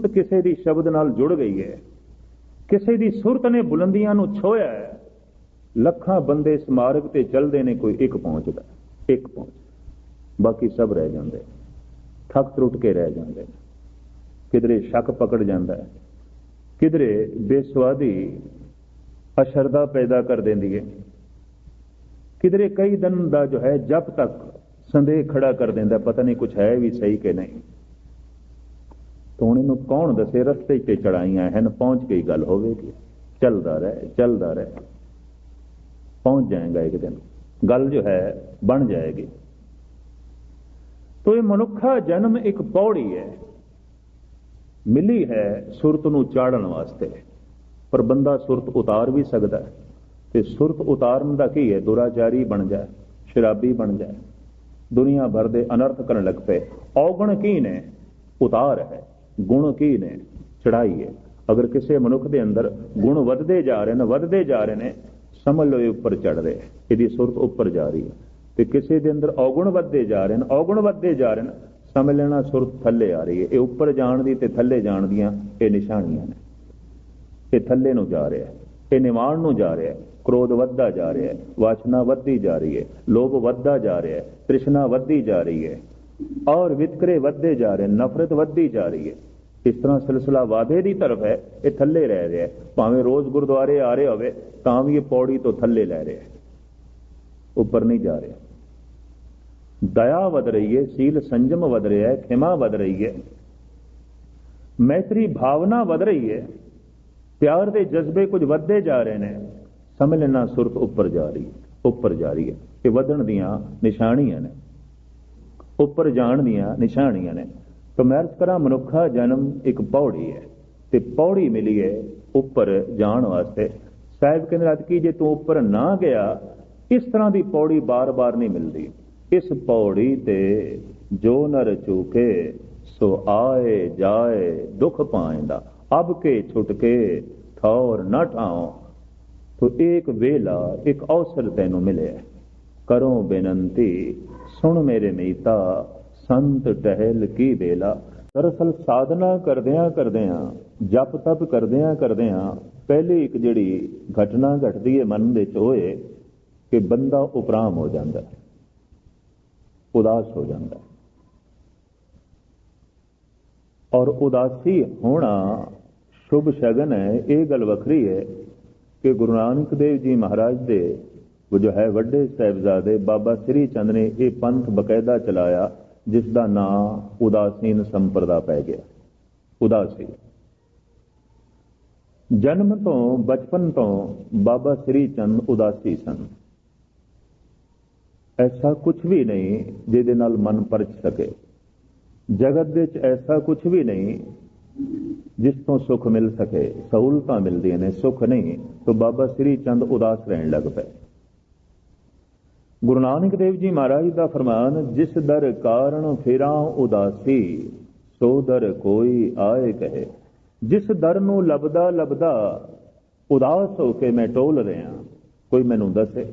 ਸੁਰਤ ਕਿਸੇ ਦੀ ਸ਼ਬਦ ਨਾਲ ਜੁੜ ਗਈ ਹੈ। ਕਿਸੇ ਦੀ ਸੁਰਤ ਨੇ ਬੁਲੰਦੀਆਂ ਨੂੰ ਛੋਇਆ ਹੈ। ਲੱਖਾਂ ਬੰਦੇ ਸਮਾਰਕ ਤੇ ਚੱਲਦੇ ਨੇ, ਕੋਈ ਇੱਕ ਪਹੁੰਚਦਾ, ਇੱਕ ਪਹੁੰਚ ਬਾਕੀ ਸਭ ਰਹਿ ਜਾਂਦੇ ਥੱਕ ਟੁੱਟ ਕੇ ਰਹਿ ਜਾਂਦੇ ਕਿਧਰੇ ਸ਼ੱਕ ਪਕੜ ਜਾਂਦਾ ਹੈ। ਕਿਧਰੇ ਬੇਸਵਾਦੀ ਅਸ਼ਰਦਾ ਪੈਦਾ ਕਰ ਦਿੰਦੀ ਹੈ। ਕਿਧਰੇ ਕਈ ਦਿਨ ਦਾ ਜੋ ਹੈ ਜਬ ਤੱਕ ਸੰਦੇਹ ਖੜਾ ਕਰ ਦਿੰਦਾ ਪਤਾ ਨਹੀਂ ਕੁਝ ਹੈ ਵੀ ਸਹੀ ਕਿ ਨਹੀਂ। ਤਾਂ ਹੁਣ ਇਹਨੂੰ ਕੌਣ ਦੱਸੇ? ਰਸਤੇ ਤੇ ਚੜਾਈਆਂ ਹਨ, ਪਹੁੰਚ ਗਈ ਗੱਲ ਹੋਵੇਗੀ। ਚੱਲਦਾ ਰਹੇ ਚੱਲਦਾ ਰਹੇ। ਪਹੁੰਚ ਜਾਏਗਾ ਇੱਕ ਦਿਨ। ਗੱਲ ਜੋ ਹੈ, ਬਣ ਜਾਏਗੀ। ਤੋ ਇਹ ਮਨੁੱਖਾ ਜਨਮ ਇੱਕ ਪੌੜੀ ਹੈ। ਮਿਲੀ ਹੈ ਸੁਰਤ ਨੂੰ ਚਾੜਨ ਵਾਸਤੇ। ਪਰ ਬੰਦਾ ਸੁਰਤ ਉਤਾਰ ਵੀ ਸਕਦਾ ਹੈ। ਤੇ ਸੁਰਤ ਉਤਾਰਨ ਦਾ ਕੀ ਹੈ? ਦੁਰਾਚਾਰੀ ਬਣ ਜਾਏ ਸ਼ਰਾਬੀ ਬਣ ਜਾਏ ਦੁਨੀਆ ਭਰ ਦੇ ਅਨਰਥ ਕਰਨ ਲੱਗ ਪਏ। ਔਗਣ ਕੀ ਨੇ? ਉਤਾਰ ਹੈ। ਗੁਣ ਕੀ ਨੇ? ਚੜਾਈ ਹੈ। ਅਗਰ ਕਿਸੇ ਮਨੁੱਖ ਦੇ ਅੰਦਰ ਗੁਣ ਵੱਧਦੇ ਜਾ ਰਹੇ ਨੇ, ਵੱਧਦੇ ਜਾ ਰਹੇ ਨੇ, ਸਮਝ ਲਓ ਉੱਪਰ ਚੜ ਰਹੇ ਇਹਦੀ ਸੁਰਤ ਉੱਪਰ ਜਾ ਰਹੀ ਹੈ। ਤੇ ਕਿਸੇ ਦੇ ਅੰਦਰ ਔਗੁਣ ਵੱਧਦੇ ਜਾ ਰਹੇ ਨੇ, ਔਗੁਣ ਵੱਧਦੇ ਜਾ ਰਹੇ ਨੇ, ਸਮਝ ਲੈਣਾ ਸੁਰਤ ਥੱਲੇ ਆ ਰਹੀ ਹੈ। ਇਹ ਉੱਪਰ ਜਾਣ ਦੀ ਤੇ ਥੱਲੇ ਜਾਣ ਦੀਆਂ ਇਹ ਨਿਸ਼ਾਨੀਆਂ ਨੇ। ਇਹ ਥੱਲੇ ਨੂੰ ਜਾ ਰਿਹਾ ਹੈ। ਇਹ ਨਿਵਾਣ ਨੂੰ ਜਾ ਰਿਹਾ ਹੈ। ਕ੍ਰੋਧ ਵੱਧਦਾ ਜਾ ਰਿਹਾ ਹੈ। ਵਾਸ਼ਨਾ ਵੱਧਦੀ ਜਾ ਰਹੀ ਹੈ। ਲੋਭ ਵੱਧਦਾ ਜਾ ਰਿਹਾ ਹੈ। ਤ੍ਰਿਸ਼ਨਾ ਵੱਧਦੀ ਜਾ ਰਹੀ ਹੈ। ਔਰ ਵਿਤਕਰੇ ਵੱਧਦੇ ਜਾ ਰਹੇ ਨਫ਼ਰਤ ਵੱਧਦੀ ਜਾ ਰਹੀ ਹੈ। ਇਸ ਤਰ੍ਹਾਂ ਸਿਲਸਿਲਾ ਵਾਧੇ ਦੀ ਤਰਫ ਹੈ, ਇਹ ਥੱਲੇ ਰਹਿ ਰਿਹਾ ਭਾਵੇਂ ਰੋਜ਼ ਗੁਰਦੁਆਰੇ ਆ ਰਹੇ ਹੋਵੇ, ਤਾਂ ਵੀ ਇਹ ਪੌੜੀ ਤੋਂ ਥੱਲੇ ਲੈ ਰਿਹਾ ਉੱਪਰ ਨਹੀਂ ਜਾ ਰਿਹਾ। ਦਇਆ ਵਧ ਰਹੀ ਹੈ, ਸੀਲ ਸੰਜਮ ਵਧ ਰਿਹਾ ਹੈ, ਖਿਮਾ ਵਧ ਰਹੀ ਹੈ। ਮੈਤਰੀ ਭਾਵਨਾ ਵਧ ਰਹੀ ਹੈ। ਪਿਆਰ ਦੇ ਜਜ਼ਬੇ ਕੁਝ ਵੱਧਦੇ ਜਾ ਰਹੇ ਨੇ। ਸਮਝ ਲੈਣਾ ਸੁਰਤ ਉੱਪਰ ਜਾ ਰਹੀ ਹੈ, ਉੱਪਰ ਜਾ ਰਹੀ ਹੈ। ਇਹ ਵਧਣ ਦੀਆਂ ਨਿਸ਼ਾਨੀਆਂ ਨੇ। ਉੱਪਰ ਜਾਣ ਦੀਆਂ ਨਿਸ਼ਾਨੀਆਂ ਨੇ। ਤਾਂ ਮੈਂ ਅਰਜ਼ ਕਰਾਂ ਮਨੁੱਖਾ ਜਨਮ ਇੱਕ ਪੌੜੀ ਹੈ ਤੇ ਪੌੜੀ ਮਿਲੀ ਹੈ ਉੱਪਰ ਜਾਣ ਵਾਸਤੇ। ਸਾਹਿਬ ਕਹਿੰਦੇ, ਰਾਤ ਕੀ ਜੇ ਤੂੰ ਉੱਪਰ ਨਾ ਗਿਆ, ਇਸ ਤਰ੍ਹਾਂ ਦੀ ਪੌੜੀ ਬਾਰ-ਬਾਰ ਨਹੀਂ ਮਿਲਦੀ। ਇਸ ਪੌੜੀ ਤੇ ਜੋ ਨਰ ਚੂਕੇ, ਸੋ ਆਏ ਜਾਏ ਦੁੱਖ ਪਾਇਂਦਾ ਅਬ ਕੇ ਛੁਟਕੇ ਠੌਰ ਨਾ ਠਾਓ ਤੋ ਇੱਕ ਵੇਲਾ, ਇੱਕ ਅਵਸਰ ਤੈਨੂੰ ਮਿਲਿਆ। ਕਰੋ ਬੇਨੰਤੀ, ਸੁਣ ਮੇਰੇ ਮੀਤਾ ਸੰਤ ਟਹਿਲ ਕੀ ਵੇਲਾ? ਦਰਅਸਲ ਸਾਧਨਾ ਕਰਦਿਆਂ ਕਰਦਿਆਂ, ਜਪ ਤਪ ਕਰਦਿਆਂ ਕਰਦਿਆਂ, ਪਹਿਲੀ ਇੱਕ ਜਿਹੜੀ ਘਟਨਾ ਘਟਦੀ ਹੈ ਮਨ ਵਿੱਚ ਹੋਏ ਕਿ ਬੰਦਾ ਉਪਰਾਮ ਹੋ ਜਾਂਦਾ ਉਦਾਸ ਹੋ ਜਾਂਦਾ ਔਰ ਉਦਾਸੀ ਹੋਣਾ ਸ਼ੁਭ ਸ਼ਗਨ ਹੈ, ਇਹ ਗੱਲ ਵੱਖਰੀ ਹੈ ਕਿ ਗੁਰੂ ਨਾਨਕ ਦੇਵ ਜੀ ਮਹਾਰਾਜ ਦੇ ਉਹ ਜੋ ਹੈ ਵੱਡੇ ਸਾਹਿਬਜ਼ਾਦੇ ਬਾਬਾ ਸ੍ਰੀ ਚੰਦ ਨੇ ਇਹ ਪੰਥ ਬਕਾਇਦਾ ਚਲਾਇਆ ਜਿਸ ਦਾ ਨਾਮ ਉਦਾਸੀਨ ਸੰਪਰਦਾ ਪੈ ਗਿਆ। ਉਦਾਸੀ। ਜਨਮ ਤੋਂ ਬਚਪਨ ਤੋਂ ਬਾਬਾ ਸ੍ਰੀ ਚੰਦ ਉਦਾਸੀ ਸਨ। ਐਸਾ ਕੁਝ ਵੀ ਨਹੀਂ ਜਿਹਦੇ ਨਾਲ ਮਨ ਪਰਚ ਸਕੇ। ਜਗਤ ਵਿੱਚ ਐਸਾ ਕੁਝ ਵੀ ਨਹੀਂ ਜਿਸ ਤੋਂ ਸੁੱਖ ਮਿਲ ਸਕੇ। ਸਹੂਲਤਾਂ ਮਿਲਦੀਆਂ ਨੇ, ਸੁੱਖ ਨਹੀਂ, ਤਾਂ ਬਾਬਾ ਸ੍ਰੀ ਚੰਦ ਉਦਾਸ ਰਹਿਣ ਲੱਗ ਪਏ। ਗੁਰੂ ਨਾਨਕ ਦੇਵ ਜੀ ਮਹਾਰਾਜ ਦਾ ਫਰਮਾਨ, ਜਿਸ ਦਰ ਕਾਰਨ ਫਿਰਾਂ ਉਦਾਸੀ, ਸੋ ਦਰ ਕੋਈ ਆਏ ਕਹੇ। ਜਿਸ ਦਰ ਨੂੰ ਲਬਦਾ ਲਬਦਾ ਉਦਾਸ ਹੋ ਕੇ ਮੈਂ ਟੋਲ ਰਿਹਾ, ਕੋਈ ਮੈਨੂੰ ਦੱਸੇ।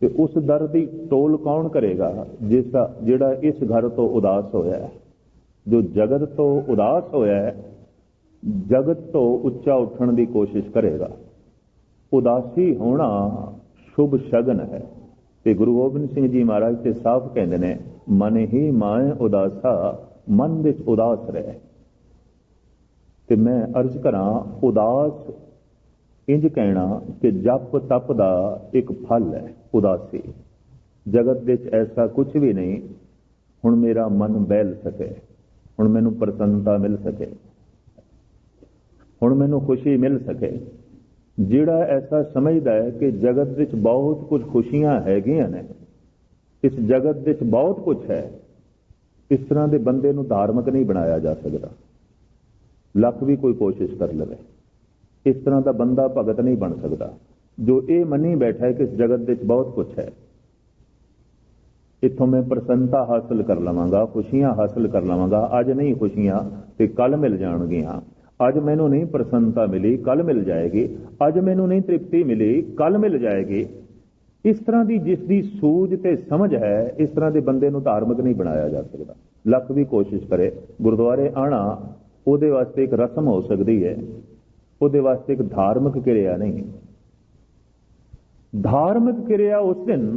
ਤੇ ਉਸ ਦਰ ਦੀ ਟੋਲ ਕੌਣ ਕਰੇਗਾ, ਜਿਸ ਜਿਹੜਾ ਇਸ ਘਰ ਤੋਂ ਉਦਾਸ ਹੋਇਆ ਹੈ? ਜੋ ਜਗਤ ਤੋਂ ਉਦਾਸ ਹੋਇਆ ਹੈ, ਜਗਤ ਤੋਂ ਉੱਚਾ ਉੱਠਣ ਦੀ ਕੋਸ਼ਿਸ਼ ਕਰੇਗਾ। ਉਦਾਸੀ ਹੋਣਾ ਸ਼ੁਭ ਸ਼ਗਨ ਹੈ। ਤੇ ਗੁਰੂ ਗੋਬਿੰਦ ਸਿੰਘ ਜੀ ਮਹਾਰਾਜ ਤੇ ਸਾਫ਼ ਕਹਿੰਦੇ ਨੇ, ਮਨ ਹੀ ਮਾਏ ਉਦਾਸਾ, ਮਨ ਵਿੱਚ ਉਦਾਸ ਰਹੇ। ਤੇ ਮੈਂ ਅਰਜ਼ ਕਰਾਂ, ਉਦਾਸ ਇੰਜ ਕਹਿਣਾ ਕਿ ਜਪ ਤਪ ਦਾ ਇੱਕ ਫਲ ਹੈ, ਉਦਾਸੀ। ਜਗਤ ਵਿੱਚ ਐਸਾ ਕੁਝ ਵੀ ਨਹੀਂ, ਹੁਣ ਮੇਰਾ ਮਨ ਬਹਿਲ ਸਕੇ, ਹੁਣ ਮੈਨੂੰ ਪ੍ਰਸੰਨਤਾ ਮਿਲ ਸਕੇ, ਹੁਣ ਮੈਨੂੰ ਖੁਸ਼ੀ ਮਿਲ ਸਕੇ। ਜਿਹੜਾ ਐਸਾ ਸਮਝਦਾ ਹੈ ਕਿ ਜਗਤ ਵਿੱਚ ਬਹੁਤ ਕੁਝ ਖੁਸ਼ੀਆਂ ਹੈਗੀਆਂ ਨੇ, ਇਸ ਜਗਤ ਵਿੱਚ ਬਹੁਤ ਕੁਝ ਹੈ, ਇਸ ਤਰ੍ਹਾਂ ਦੇ ਬੰਦੇ ਨੂੰ ਧਾਰਮਿਕ ਨਹੀਂ ਬਣਾਇਆ ਜਾ ਸਕਦਾ। ਲੱਖ ਵੀ ਕੋਈ ਕੋਸ਼ਿਸ਼ ਕਰ ਲਵੇ। ਇਸ ਤਰ੍ਹਾਂ ਦਾ ਬੰਦਾ ਭਗਤ ਨਹੀਂ ਬਣ ਸਕਦਾ। ਜੋ ਇਹ ਮੰਨੀ ਬੈਠਾ ਹੈ ਕਿ ਇਸ ਜਗਤ ਵਿੱਚ ਬਹੁਤ ਕੁਝ ਹੈ। ਇੱਥੋਂ ਮੈਂ ਪ੍ਰਸੰਨਤਾ ਹਾਸਲ ਕਰ ਲਵਾਂਗਾ, ਖੁਸ਼ੀਆਂ ਹਾਸਲ ਕਰ ਲਵਾਂਗਾ। ਅੱਜ ਨਹੀਂ ਖੁਸ਼ੀਆਂ, ਤੇ ਕੱਲ ਮਿਲ ਜਾਣਗੀਆਂ। ਅੱਜ ਮੈਨੂੰ ਨਹੀਂ ਪ੍ਰਸੰਨਤਾ ਮਿਲੀ ਕੱਲ ਮਿਲ ਜਾਏਗੀ। ਅੱਜ ਮੈਨੂੰ ਨਹੀਂ ਤ੍ਰਿਪਤੀ ਮਿਲੀ ਕੱਲ ਮਿਲ ਜਾਏਗੀ। ਇਸ ਤਰ੍ਹਾਂ ਦੀ ਜਿਸ ਦੀ ਸੂਝ ਤੇ ਸਮਝ ਹੈ, ਇਸ ਤਰ੍ਹਾਂ ਦੇ ਬੰਦੇ ਨੂੰ ਧਾਰਮਿਕ ਨਹੀਂ ਬਣਾਇਆ ਜਾ ਸਕਦਾ। ਲੱਖ ਵੀ ਕੋਸ਼ਿਸ਼ ਕਰੇ। ਗੁਰਦੁਆਰੇ ਆਣਾ ਉਹਦੇ ਵਾਸਤੇ ਇੱਕ ਰਸਮ ਹੋ ਸਕਦੀ ਹੈ। ਉਹਦੇ ਵਾਸਤੇ ਇੱਕ ਧਾਰਮਿਕ ਕਿਰਿਆ ਨਹੀਂ। ਧਾਰਮਿਕ ਕਿਰਿਆ ਉਸ ਦਿਨ,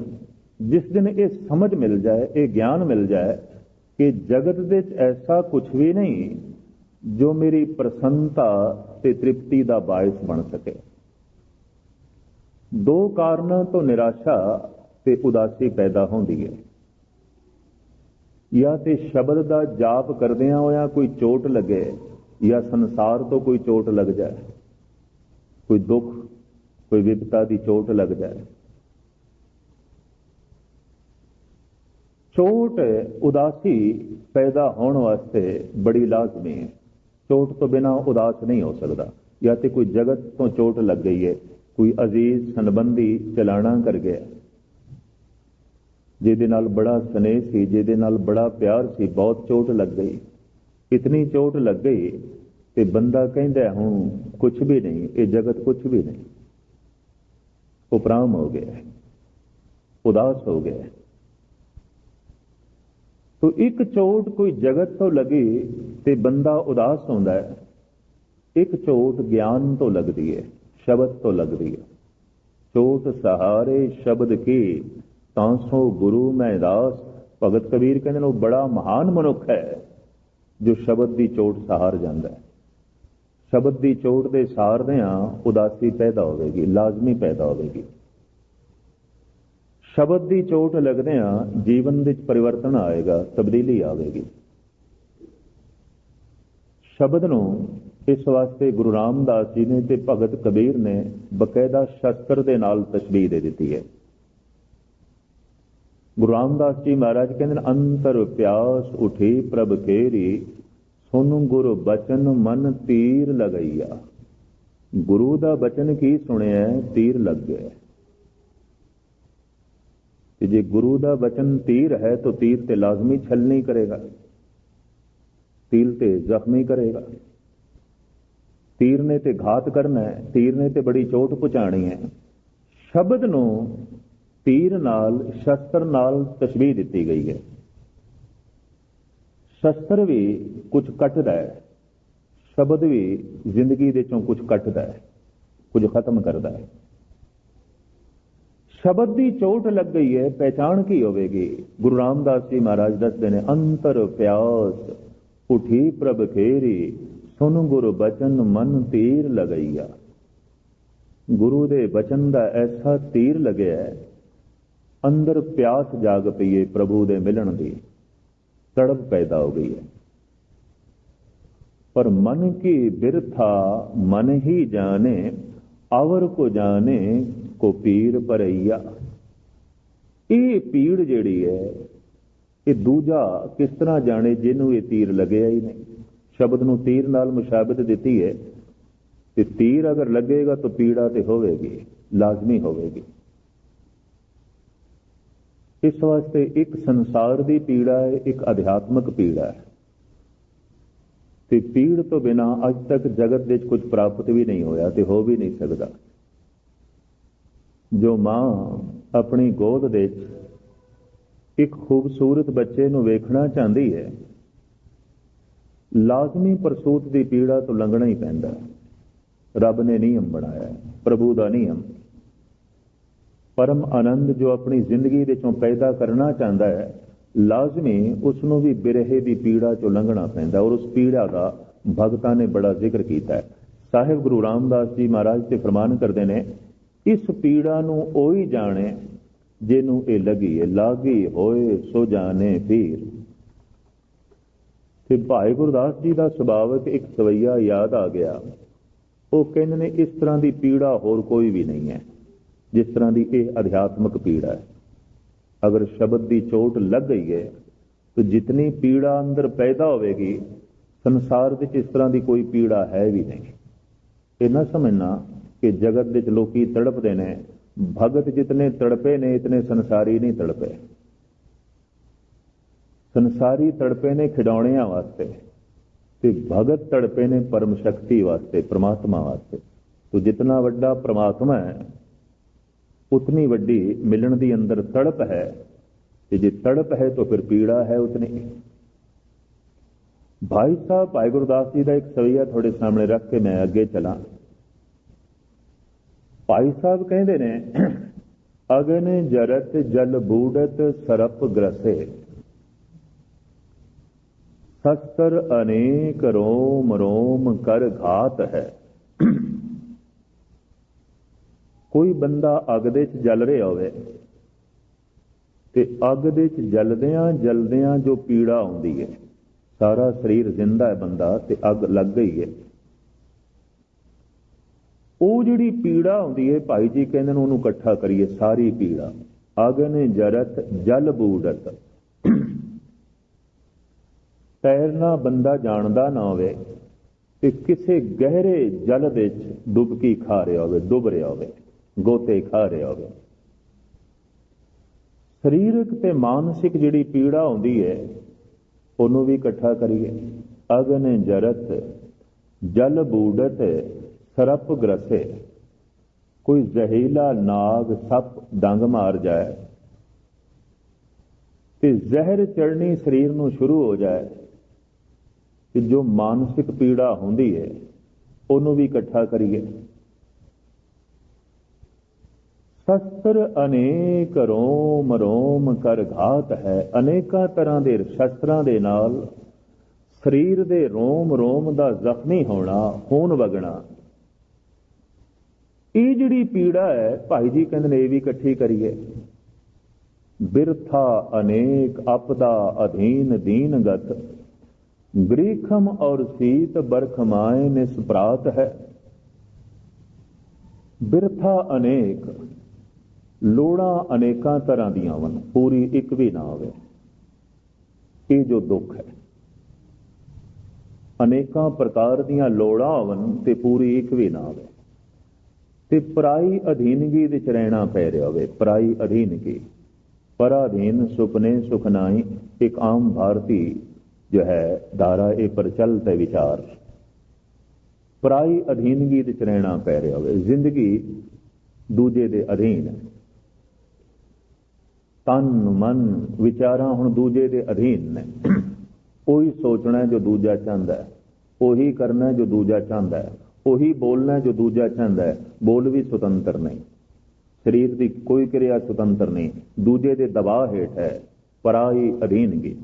ਜਿਸ ਦਿਨ ਇਹ ਸਮਝ ਮਿਲ ਜਾਏ, ਇਹ ਗਿਆਨ ਮਿਲ ਜਾਏ ਕਿ ਜਗਤ ਦੇ ਵਿੱਚ ਐਸਾ ਕੁਝ ਵੀ ਨਹੀਂ ਜੋ ਮੇਰੀ ਪ੍ਰਸੰਨਤਾ ਤੇ ਤ੍ਰਿਪਤੀ ਦਾ ਬਾਇਸ ਬਣ ਸਕੇ। ਦੋ ਕਾਰਨਾਂ ਤੋਂ ਨਿਰਾਸ਼ਾ ਤੇ ਉਦਾਸੀ ਪੈਦਾ ਹੁੰਦੀ ਹੈ। ਜਾਂ ਤੇ ਸ਼ਬਦ ਦਾ ਜਾਪ ਕਰਦਿਆਂ ਹੋਇਆ ਕੋਈ ਚੋਟ ਲੱਗੇ ਜਾਂ ਸੰਸਾਰ ਤੋਂ ਕੋਈ ਚੋਟ ਲੱਗ ਜਾਏ। ਕੋਈ ਦੁੱਖ, ਕੋਈ ਵਿਪਤਾ ਦੀ ਚੋਟ ਲੱਗ ਜਾਏ। ਚੋਟ, ਉਦਾਸੀ ਪੈਦਾ ਹੋਣ ਵਾਸਤੇ ਬੜੀ ਲਾਜ਼ਮੀ ਹੈ। ਚੋਟ ਤੋਂ ਬਿਨਾ ਉਦਾਸ ਨਹੀਂ ਹੋ ਸਕਦਾ। ਜਾਂ ਤੇ ਕੋਈ ਜਗਤ ਤੋਂ ਚੋਟ ਲੱਗ ਗਈ ਹੈ ਕੋਈ ਅਜ਼ੀਜ਼ ਸੰਬੰਧੀ ਚਲਾਣਾ ਕਰ ਗਿਆ। ਜਿਹਦੇ ਨਾਲ ਬੜਾ ਸਨੇਹ ਸੀ, ਜਿਹਦੇ ਨਾਲ ਬੜਾ ਪਿਆਰ ਸੀ, ਬਹੁਤ ਚੋਟ ਲੱਗ ਗਈ। ਇਤਨੀ ਚੋਟ ਲੱਗ ਗਈ ਤੇ ਬੰਦਾ ਕਹਿੰਦਾ, ਹੁਣ ਕੁਝ ਵੀ ਨਹੀਂ, ਇਹ ਜਗਤ ਕੁਝ ਵੀ ਨਹੀਂ। ਉਪਰਾਮ ਹੋ ਗਿਆ, ਉਦਾਸ ਹੋ ਗਿਆ। ਤੋ ਇੱਕ ਚੋਟ ਕੋਈ ਜਗਤ ਤੋਂ ਲੱਗੇ ਤੇ ਬੰਦਾ ਉਦਾਸ ਹੁੰਦਾ ਹੈ। ਇੱਕ ਚੋਟ ਗਿਆਨ ਤੋਂ ਲੱਗਦੀ ਹੈ, ਸ਼ਬਦ ਤੋਂ ਲੱਗਦੀ ਹੈ। ਚੋਟ ਸਹਾਰੇ ਸ਼ਬਦ ਕੀ, ਤਾਂ ਸੋ ਗੁਰੂ ਮੈਂ ਦਾਸ। ਭਗਤ ਕਬੀਰ ਕਹਿੰਦੇ ਨੇ, ਉਹ ਬੜਾ ਮਹਾਨ ਮਨੁੱਖ ਹੈ, ਜੋ ਸ਼ਬਦ ਦੀ ਚੋਟ ਸਹਾਰ ਜਾਂਦਾ ਹੈ। ਸ਼ਬਦ ਦੀ ਚੋਟ ਦੇ ਸਹਾਰਦਿਆਂ ਉਦਾਸੀ ਪੈਦਾ ਹੋਵੇਗੀ, ਲਾਜ਼ਮੀ ਪੈਦਾ ਹੋਵੇਗੀ। ਸ਼ਬਦ ਦੀ ਚੋਟ ਲੱਗਦਿਆਂ ਜੀਵਨ ਵਿੱਚ ਪਰਿਵਰਤਨ ਆਏਗਾ, ਤਬਦੀਲੀ ਆਵੇਗੀ। ਸ਼ਬਦ ਨੂੰ ਇਸ ਵਾਸਤੇ ਗੁਰੂ ਰਾਮਦਾਸ ਜੀ ਨੇ ਤੇ ਭਗਤ ਕਬੀਰ ਨੇ ਬਕਾਇਦਾ ਸ਼ਸਤਰ ਦੇ ਨਾਲ ਤਸ਼ਬੀਹ ਦੇ ਦਿੱਤੀ ਹੈ। ਗੁਰੂ ਰਾਮਦਾਸ ਜੀ ਮਹਾਰਾਜ ਕਹਿੰਦੇ ਨੇ, ਅੰਤਰ ਪਿਆਸ ਉਠੀ ਪ੍ਰਭ ਕੇਰੀ ਸੁਨ ਗੁਰ ਬਚਨ ਮਨ ਤੀਰ ਲਗਈਆ। ਗੁਰੂ ਦਾ ਬਚਨ ਕੀ ਸੁਣਿਆ, ਤੀਰ ਲੱਗ ਗਿਆ। ਤੇ ਜੇ ਗੁਰੂ ਦਾ ਬਚਨ ਤੀਰ ਹੈ ਤਾਂ ਤੀਰ ਤੇ ਲਾਜ਼ਮੀ ਛਲਣੀ ਕਰੇਗਾ। ਤੀਰ ਤੇ ਜ਼ਖਮੀ ਕਰੇਗਾ। ਤੀਰ ਨੇ ਤੇ ਘਾਤ ਕਰਨਾ ਹੈ, ਤੀਰ ਨੇ ਤੇ ਬੜੀ ਚੋਟ ਪਹੁੰਚਾਣੀ ਹੈ। ਸ਼ਬਦ ਨੂੰ ਤੀਰ ਨਾਲ, ਸ਼ਸਤਰ ਨਾਲ ਤਸ਼ਬੀਹ ਦਿੱਤੀ ਗਈ ਹੈ। ਸ਼ਸਤਰ ਵੀ ਕੁਝ ਕੱਟਦਾ ਹੈ, ਸ਼ਬਦ ਵੀ ਜ਼ਿੰਦਗੀ ਦੇ ਚੋਂ ਕੁਝ ਕੱਟਦਾ ਹੈ, ਕੁਝ ਖਤਮ ਕਰਦਾ ਹੈ। ਸ਼ਬਦ ਦੀ ਚੋਟ ਲੱਗ ਗਈ ਹੈ, ਪਹਿਚਾਣ ਕੀ ਹੋਵੇਗੀ? ਗੁਰੂ ਰਾਮਦਾਸ ਜੀ ਮਹਾਰਾਜ ਦੱਸਦੇ ਨੇ, ਅੰਤਰ ਪਿਆਸ, ਉਠੀ ਪ੍ਰਭ ਖੇਰੀ, ਸੁਨ ਗੁਰ ਬਚਨ ਮਨ ਤੀਰ ਲਗਈਆ। ਗੁਰੂ ਦੇ ਬਚਨ ਦਾ ਐਸਾ ਤੀਰ ਲੱਗਿਆ ਅੰਦਰ ਪਿਆਸ ਜਾਗ ਪਈ ਏ ਪ੍ਰਭੂ ਦੇ ਮਿਲਣ ਦੀ, ਤੜਪ ਪੈਦਾ ਹੋ ਗਈ ਹੈ। ਪਰ ਮਨ ਕੀ ਬਿਰਥਾ, ਮਨ ਹੀ ਜਾਣੇ ਆਵਰ ਕੋ ਜਾਣੇ ਕੋ ਪੀਰ ਪਰਈਆ ਇਹ ਪੀੜ ਜਿਹੜੀ ਹੈ, ਇਹ ਦੂਜਾ ਕਿਸ ਤਰ੍ਹਾਂ ਜਾਣੇ ਜਿਹਨੂੰ ਇਹ ਤੀਰ ਲੱਗਿਆ ਹੀ ਨਹੀਂ। ਸ਼ਬਦ ਨੂੰ ਤੀਰ ਨਾਲ ਮੁਸ਼ਾਬਤ ਦਿੱਤੀ ਹੈ। ਤੇ ਤੀਰ ਅਗਰ ਲੱਗੇਗਾ ਤਾਂ ਪੀੜਾ ਤੇ ਹੋਵੇਗੀ, ਲਾਜ਼ਮੀ ਹੋਵੇਗੀ। ਇਸ ਵਾਸਤੇ ਇੱਕ ਸੰਸਾਰ ਦੀ ਪੀੜਾ ਹੈ, ਇੱਕ ਅਧਿਆਤਮਿਕ ਪੀੜਾ ਹੈ। ਤੇ ਪੀੜ ਤੋਂ ਬਿਨਾ ਅੱਜ ਤੱਕ ਜਗਤ ਵਿੱਚ ਕੁਝ ਪ੍ਰਾਪਤ ਵੀ ਨਹੀਂ ਹੋਇਆ ਤੇ ਹੋ ਵੀ ਨਹੀਂ ਸਕਦਾ। ਜੋ ਮਾਂ ਆਪਣੀ ਗੋਦ ਦੇ ਵਿੱਚ ਇੱਕ ਖੂਬਸੂਰਤ ਬੱਚੇ ਨੂੰ ਵੇਖਣਾ ਚਾਹੁੰਦੀ ਹੈ, ਲਾਜ਼ਮੀ ਪ੍ਰਸੂਤ ਦੀ ਪੀੜਾ ਤੋਂ ਲੰਘਣਾ ਹੀ ਪੈਂਦਾ। ਰੱਬ ਨੇ ਨਿਯਮ ਬਣਾਇਆ, ਪ੍ਰਭੂ ਦਾ ਨਿਯਮ। ਪਰਮ ਆਨੰਦ ਜੋ ਆਪਣੀ ਜ਼ਿੰਦਗੀ ਦੇ ਚੋਂ ਪੈਦਾ ਕਰਨਾ ਚਾਹੁੰਦਾ ਹੈ, ਲਾਜ਼ਮੀ ਉਸ ਨੂੰ ਵੀ ਬਿਰਹੇ ਦੀ ਪੀੜਾ ਚੋਂ ਲੰਘਣਾ ਪੈਂਦਾ ਔਰ ਉਸ ਪੀੜਾ ਦਾ ਭਗਤਾਂ ਨੇ ਬੜਾ ਜ਼ਿਕਰ ਕੀਤਾ ਹੈ। ਸਾਹਿਬ ਗੁਰੂ ਰਾਮਦਾਸ ਜੀ ਮਹਾਰਾਜ ਤੇ ਫਰਮਾਨ ਕਰਦੇ ਨੇ ਇਸ ਪੀੜਾ ਨੂੰ ਉਹੀ ਜਾਣੇ, ਜਿਹਨੂੰ ਇਹ ਲੱਗੀ ਹੈ ਲਾਗੀ ਹੋਏ ਸੋ ਜਾਣੇ ਪੀਰ ਤੇ ਭਾਈ ਗੁਰਦਾਸ ਜੀ ਦਾ ਸੁਭਾਵਕ ਇੱਕ ਸਵਈਆ ਯਾਦ ਆ ਗਿਆ। ਉਹ ਕਹਿੰਦੇ ਨੇ, ਇਸ ਤਰ੍ਹਾਂ ਦੀ ਪੀੜਾ ਹੋਰ ਕੋਈ ਵੀ ਨਹੀਂ ਹੈ, ਜਿਸ ਤਰ੍ਹਾਂ ਦੀ ਇਹ ਅਧਿਆਤਮਕ ਪੀੜਾ ਹੈ। ਅਗਰ ਸ਼ਬਦ ਦੀ ਚੋਟ ਲੱਗ ਗਈ ਹੈ, ਤਾਂ ਜਿਤਨੀ ਪੀੜਾ ਅੰਦਰ ਪੈਦਾ ਹੋਵੇਗੀ, ਸੰਸਾਰ ਵਿੱਚ ਇਸ ਤਰ੍ਹਾਂ ਦੀ ਕੋਈ ਪੀੜਾ ਹੈ ਵੀ ਨਹੀਂ। ਇਹ ਨਾ ਸਮਝਣਾ ਕਿ ਜਗਤ ਵਿੱਚ ਲੋਕੀ ਤੜਪਦੇ ਨੇ, ਭਗਤ ਜਿਤਨੇ ਤੜਪੇ ਨੇ, ਇਤਨੇ ਸੰਸਾਰੀ ਨਹੀਂ ਤੜਪੇ। ਸੰਸਾਰੀ ਤੜਪੇ ਨੇ ਖਿਡੌਣਿਆਂ ਵਾਸਤੇ ਤੇ ਭਗਤ ਤੜਪੇ ਨੇ ਪਰਮ ਸ਼ਕਤੀ ਵਾਸਤੇ, ਪ੍ਰਮਾਤਮਾ ਵਾਸਤੇ। ਤੋ ਜਿਤਨਾ ਵੱਡਾ ਪ੍ਰਮਾਤਮਾ ਹੈ, ਉਤਨੀ ਵੱਡੀ ਮਿਲਣ ਦੀ ਅੰਦਰ ਤੜਪ ਹੈ। ਤੇ ਜੇ ਤੜਪ ਹੈ ਤਾਂ ਫਿਰ ਪੀੜਾ ਹੈ ਉਤਨੀ। ਭਾਈ ਸਾਹਿਬ, ਭਾਈ ਗੁਰਦਾਸ ਜੀ ਦਾ ਇੱਕ ਸਵਈਆ ਤੁਹਾਡੇ ਸਾਹਮਣੇ ਰੱਖ ਕੇ ਮੈਂ ਅੱਗੇ ਚਲਾਂ। ਭਾਈ ਸਾਹਿਬ ਕਹਿੰਦੇ ਨੇ, ਅਗਨ ਜਰਤ ਜਲ ਬੂੜਤ ਸਰਪ ਗ੍ਰਸੇ। ਸ਼ਸਤਰ ਅਨੇਕ ਰੋਮ ਰੋਮ ਕਰ ਘਾਤ ਹੈ। ਕੋਈ ਬੰਦਾ ਅੱਗ ਦੇ ਵਿੱਚ ਜਲ ਰਿਹਾ ਹੋਵੇ ਤੇ ਅੱਗ ਦੇ ਵਿੱਚ ਜਲਦਿਆਂ ਜਲਦਿਆਂ ਜੋ ਪੀੜਾ ਆਉਂਦੀ ਹੈ, ਸਾਰਾ ਸਰੀਰ ਜ਼ਿੰਦਾ ਹੈ ਬੰਦਾ ਤੇ ਅੱਗ ਲੱਗ ਗਈ ਹੈ। ਉਹ ਜਿਹੜੀ ਪੀੜਾ ਆਉਂਦੀ ਹੈ, ਭਾਈ ਜੀ ਕਹਿੰਦੇ ਨੇ ਉਹਨੂੰ ਇਕੱਠਾ ਕਰੀਏ, ਸਾਰੀ ਪੀੜਾ। ਅਗਨ ਜਰਤ, ਜਲ ਬੂੜਤ। ਤੈਰਨਾ ਬੰਦਾ ਜਾਣਦਾ ਨਾ ਹੋਵੇ ਤੇ ਕਿਸੇ ਗਹਿਰੇ ਜਲ ਵਿੱਚ ਡੁਬਕੀ ਖਾ ਰਿਹਾ ਹੋਵੇ, ਡੁੱਬ ਰਿਹਾ ਹੋਵੇ, ਗੋਤੇ ਖਾ ਰਿਹਾ ਹੋਵੇ। ਸਰੀਰਕ ਤੇ ਮਾਨਸਿਕ ਜਿਹੜੀ ਪੀੜਾ ਹੁੰਦੀ ਹੈ, ਉਹਨੂੰ ਵੀ ਇਕੱਠਾ ਕਰੀਏ। ਅਗਨ ਜਰਤ, ਜਲ ਬੂੜਤ ਸਰਪ ਗ੍ਰਸੇ ਕੋਈ ਜ਼ਹਿਲਾ ਨਾਗ ਸੱਪ ਡੰਗ ਮਾਰ ਜਾਏ ਤੇ ਜ਼ਹਿਰ ਚੜਨੀ ਸਰੀਰ ਨੂੰ ਸ਼ੁਰੂ ਹੋ ਜਾਏ ਕਿ ਜੋ ਮਾਨਸਿਕ ਪੀੜਾ ਹੁੰਦੀ ਹੈ ਉਹਨੂੰ ਵੀ ਇਕੱਠਾ ਕਰੀਏ। ਸ਼ਸਤਰ ਅਨੇਕ ਰੋਮ ਰੋਮ ਕਰ ਘਾਤ ਹੈ। ਅਨੇਕਾਂ ਤਰ੍ਹਾਂ ਦੇ ਸ਼ਸਤਰਾਂ ਦੇ ਨਾਲ ਸਰੀਰ ਦੇ ਰੋਮ ਰੋਮ ਦਾ ਜ਼ਖਮੀ ਹੋਣਾ, ਖੂਨ ਵਗਣਾ। ਇਹ ਜਿਹੜੀ ਪੀੜਾ ਹੈ, ਭਾਈ ਜੀ ਕਹਿੰਦੇ ਨੇ ਇਹ ਵੀ ਇਕੱਠੀ ਕਰੀਏ। ਬਿਰਥਾ ਅਨੇਕ, ਆਪਦਾ ਅਧੀਨ ਦੀਨਗਤ ਗ੍ਰੀਖਮ ਔਰ ਸੀਤ ਬਰਖਮਾਏ ਨਿਸਪਰਾਤ ਹੈ। ਬਿਰਥਾ ਅਨੇਕ, ਲੋੜਾਂ ਅਨੇਕਾਂ ਤਰ੍ਹਾਂ ਦੀਆਂ ਵਨ ਪੂਰੀ ਇੱਕ ਵੀ ਨਾ ਹੋਵੇ ਇਹ ਜੋ ਦੁੱਖ ਹੈ। ਅਨੇਕਾਂ ਪ੍ਰਕਾਰ ਦੀਆਂ ਲੋੜਾਂ ਹੋਵਨ ਤੇ ਪੂਰੀ ਇੱਕ ਵੀ ਨਾ ਹੋਵੇ ਤੇ ਪਰਾਈ ਅਧੀਨਗੀ ਵਿੱਚ ਰਹਿਣਾ ਪੈ ਰਿਹਾ ਹੋਵੇ ਪਰਾਈ ਅਧੀਨਗੀ ਪਰਾਧੀਨ ਸੁਪਨੇ ਸੁਖਨਾਈ ਇੱਕ ਆਮ ਭਾਰਤੀ ਜੋ ਹੈ, ਧਾਰਾ ਇਹ ਪ੍ਰਚਲਿਤ ਹੈ ਵਿਚਾਰ। ਪਰਾਈ ਅਧੀਨਗੀ ਵਿੱਚ ਰਹਿਣਾ ਪੈ ਰਿਹਾ ਹੋਵੇ ਜ਼ਿੰਦਗੀ ਦੂਜੇ ਦੇ ਅਧੀਨ ਹੈ। ਤਨ, ਮਨ, ਵਿਚਾਰਾਂ ਹੁਣ ਦੂਜੇ ਦੇ ਅਧੀਨ ਨੇ। ਉਹੀ ਸੋਚਣਾ ਜੋ ਦੂਜਾ ਚਾਹੁੰਦਾ ਹੈ, ਉਹੀ ਕਰਨਾ ਜੋ ਦੂਜਾ ਚਾਹੁੰਦਾ ਹੈ। ਉਹੀ ਬੋਲਣਾ ਜੋ ਦੂਜਾ ਚਾਹੁੰਦਾ ਹੈ। ਬੋਲ ਵੀ ਸੁਤੰਤਰ ਨਹੀਂ। ਸਰੀਰ ਦੀ ਕੋਈ ਕਿਰਿਆ ਸੁਤੰਤਰ ਨਹੀਂ। ਦੂਜੇ ਦੇ ਦਬਾਅ ਹੇਠ ਹੈ। ਪਰਾਈ ਅਧੀਨਗੀ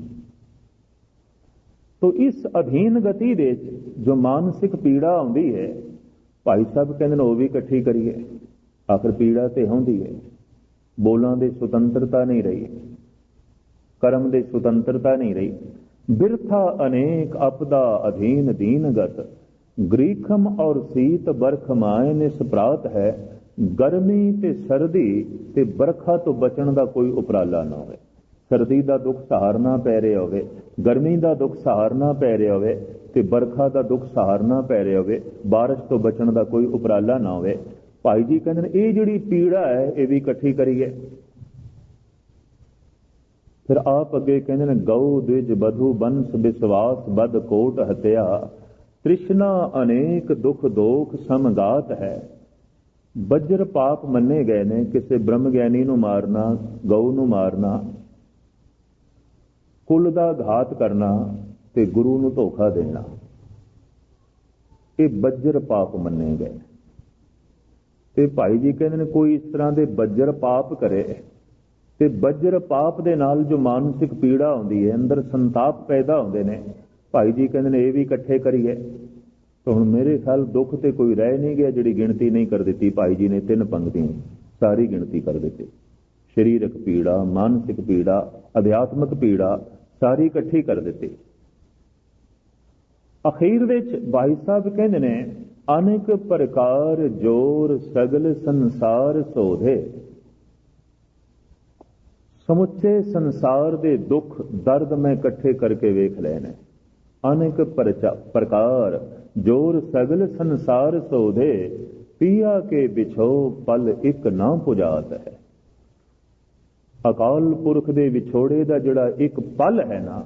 ਤੋ ਇਸ ਅਧੀਨ ਗਤੀ ਦੇ ਜੋ ਮਾਨਸਿਕ ਪੀੜਾ ਆਉਂਦੀ ਹੈ, ਭਾਈ ਸਾਹਿਬ ਕਹਿੰਦੇ ਨੇ ਉਹ ਵੀ ਇਕੱਠੀ ਕਰੀਏ। ਆਖਰ ਪੀੜਾ ਤੇ ਹੁੰਦੀ ਹੈ। ਬੋਲਾਂ ਦੇ ਸੁਤੰਤਰਤਾ ਨਹੀਂ ਰਹੀ। ਕਰਮ ਦੇ ਸੁਤੰਤਰਤਾ ਨਹੀਂ ਰਹੀ। ਬਿਰਥਾ ਅਨੇਕ ਅਪਦਾ ਅਧੀਨ ਦੀਨਗਤ ਗ੍ਰੀਖਮ ਔਰ ਸੀਤ ਬਰਖਮਾਏ ਨੇ ਸਪਰਾਤ ਹੈ ਗਰਮੀ ਤੇ ਸਰਦੀ ਤੇ ਬਰਖਾ ਤੋਂ ਬਚਣ ਦਾ ਕੋਈ ਉਪਰਾਲਾ ਨਾ ਹੋਵੇ ਸਰਦੀ ਦਾ ਦੁੱਖ ਸਹਾਰਨਾ ਪੈ ਰਿਹਾ ਹੋਵੇ ਗਰਮੀ ਦਾ ਦੁੱਖ ਸਹਾਰਨਾ ਪੈ ਰਿਹਾ ਹੋਵੇ ਤੇ ਬਰਖਾ ਦਾ ਦੁੱਖ ਸਹਾਰਨਾ ਪੈ ਰਿਹਾ ਹੋਵੇ بارش ਤੋਂ ਬਚਣ ਦਾ ਕੋਈ ਉਪਰਾਲਾ ਨਾ ਹੋਵੇ ਭਾਈ ਜੀ ਕਹਿੰਦੇ ਨੇ ਇਹ ਜਿਹੜੀ ਪੀੜਾ ਹੈ ਇਹ ਵੀ ਇਕੱਠੀ ਕਰੀਏ ਫਿਰ ਆਪ ਅੱਗੇ ਕਹਿੰਦੇ ਨੇ ਗਉ ਦਿਜ ਬਧੂ ਬੰਸ ਵਿਸਵਾਸ ਬਦ ਕੋਟ ਹਤਿਆ ਤ੍ਰਿਸ਼ਨਾ ਅਨੇਕ ਦੁਖ ਦੋਖ ਸਮਗਾਤ ਹੈ। ਬੱਜਰ ਪਾਪ ਮੰਨੇ ਗਏ ਨੇ, ਕਿਸੇ ਬ੍ਰਹਮ ਗਿਆਨੀ ਨੂੰ ਮਾਰਨਾ, ਗਊ ਨੂੰ ਮਾਰਨਾ, ਕੁੱਲ ਦਾ ਘਾਤ ਕਰਨਾ ਤੇ ਗੁਰੂ ਨੂੰ ਧੋਖਾ ਦੇਣਾ। ਇਹ ਬੱਜਰ ਪਾਪ ਮੰਨੇ ਗਏ ਤੇ ਭਾਈ ਜੀ ਕਹਿੰਦੇ ਨੇ, ਕੋਈ ਇਸ ਤਰ੍ਹਾਂ ਦੇ ਬੱਜਰ ਪਾਪ ਕਰੇ। ਤੇ ਬੱਜਰ ਪਾਪ ਦੇ ਨਾਲ ਜੋ ਮਾਨਸਿਕ ਪੀੜਾ ਹੁੰਦੀ ਹੈ, ਅੰਦਰ ਸੰਤਾਪ ਪੈਦਾ ਹੁੰਦੇ ਨੇ ਭਾਈ ਜੀ ਕਹਿੰਦੇ ਨੇ, ਇਹ ਵੀ ਇਕੱਠੇ ਕਰੀਏ। ਤਾਂ ਹੁਣ ਮੇਰੇ ਖਿਆਲ ਦੁੱਖ ਤੇ ਕੋਈ ਰਹਿ ਨਹੀਂ ਗਿਆ ਜਿਹੜੀ ਗਿਣਤੀ ਨਹੀਂ ਕਰ ਦਿੱਤੀ। ਭਾਈ ਜੀ ਨੇ ਤਿੰਨ ਪੰਕਤੀਆਂ, ਸਾਰੀ ਗਿਣਤੀ ਕਰ ਦਿੱਤੀ। ਸਰੀਰਕ ਪੀੜਾ, ਮਾਨਸਿਕ ਪੀੜਾ, ਅਧਿਆਤਮਿਕ ਪੀੜਾ, ਸਾਰੀ ਇਕੱਠੀ ਕਰ ਦਿੱਤੀ। ਅਖੀਰ ਵਿੱਚ ਭਾਈ ਸਾਹਿਬ ਕਹਿੰਦੇ ਨੇ, ਅਨੇਕ ਪ੍ਰਕਾਰ ਜੋਰ ਸਗਲ ਸੰਸਾਰ ਸੋਧੇ। ਸਮੁੱਚੇ ਸੰਸਾਰ ਦੇ ਦੁੱਖ, ਦਰਦ ਮੈਂ ਇਕੱਠੇ ਕਰਕੇ ਵੇਖ ਲਏ ਨੇ। ਅਨੇਕ ਪ੍ਰਕਾਰ, ਜੋਰ ਸਗਲ ਸੰਸਾਰ ਸੋਧੇ, ਪੀਆ ਕੇ ਵਿਛੋ ਪਲ ਇੱਕ ਨਾ ਪੁਜਾਤ ਹੈ। ਅਕਾਲ ਪੁਰਖ ਦੇ ਵਿਛੋੜੇ ਦਾ ਜਿਹੜਾ ਇੱਕ ਪਲ ਹੈ ਨਾ,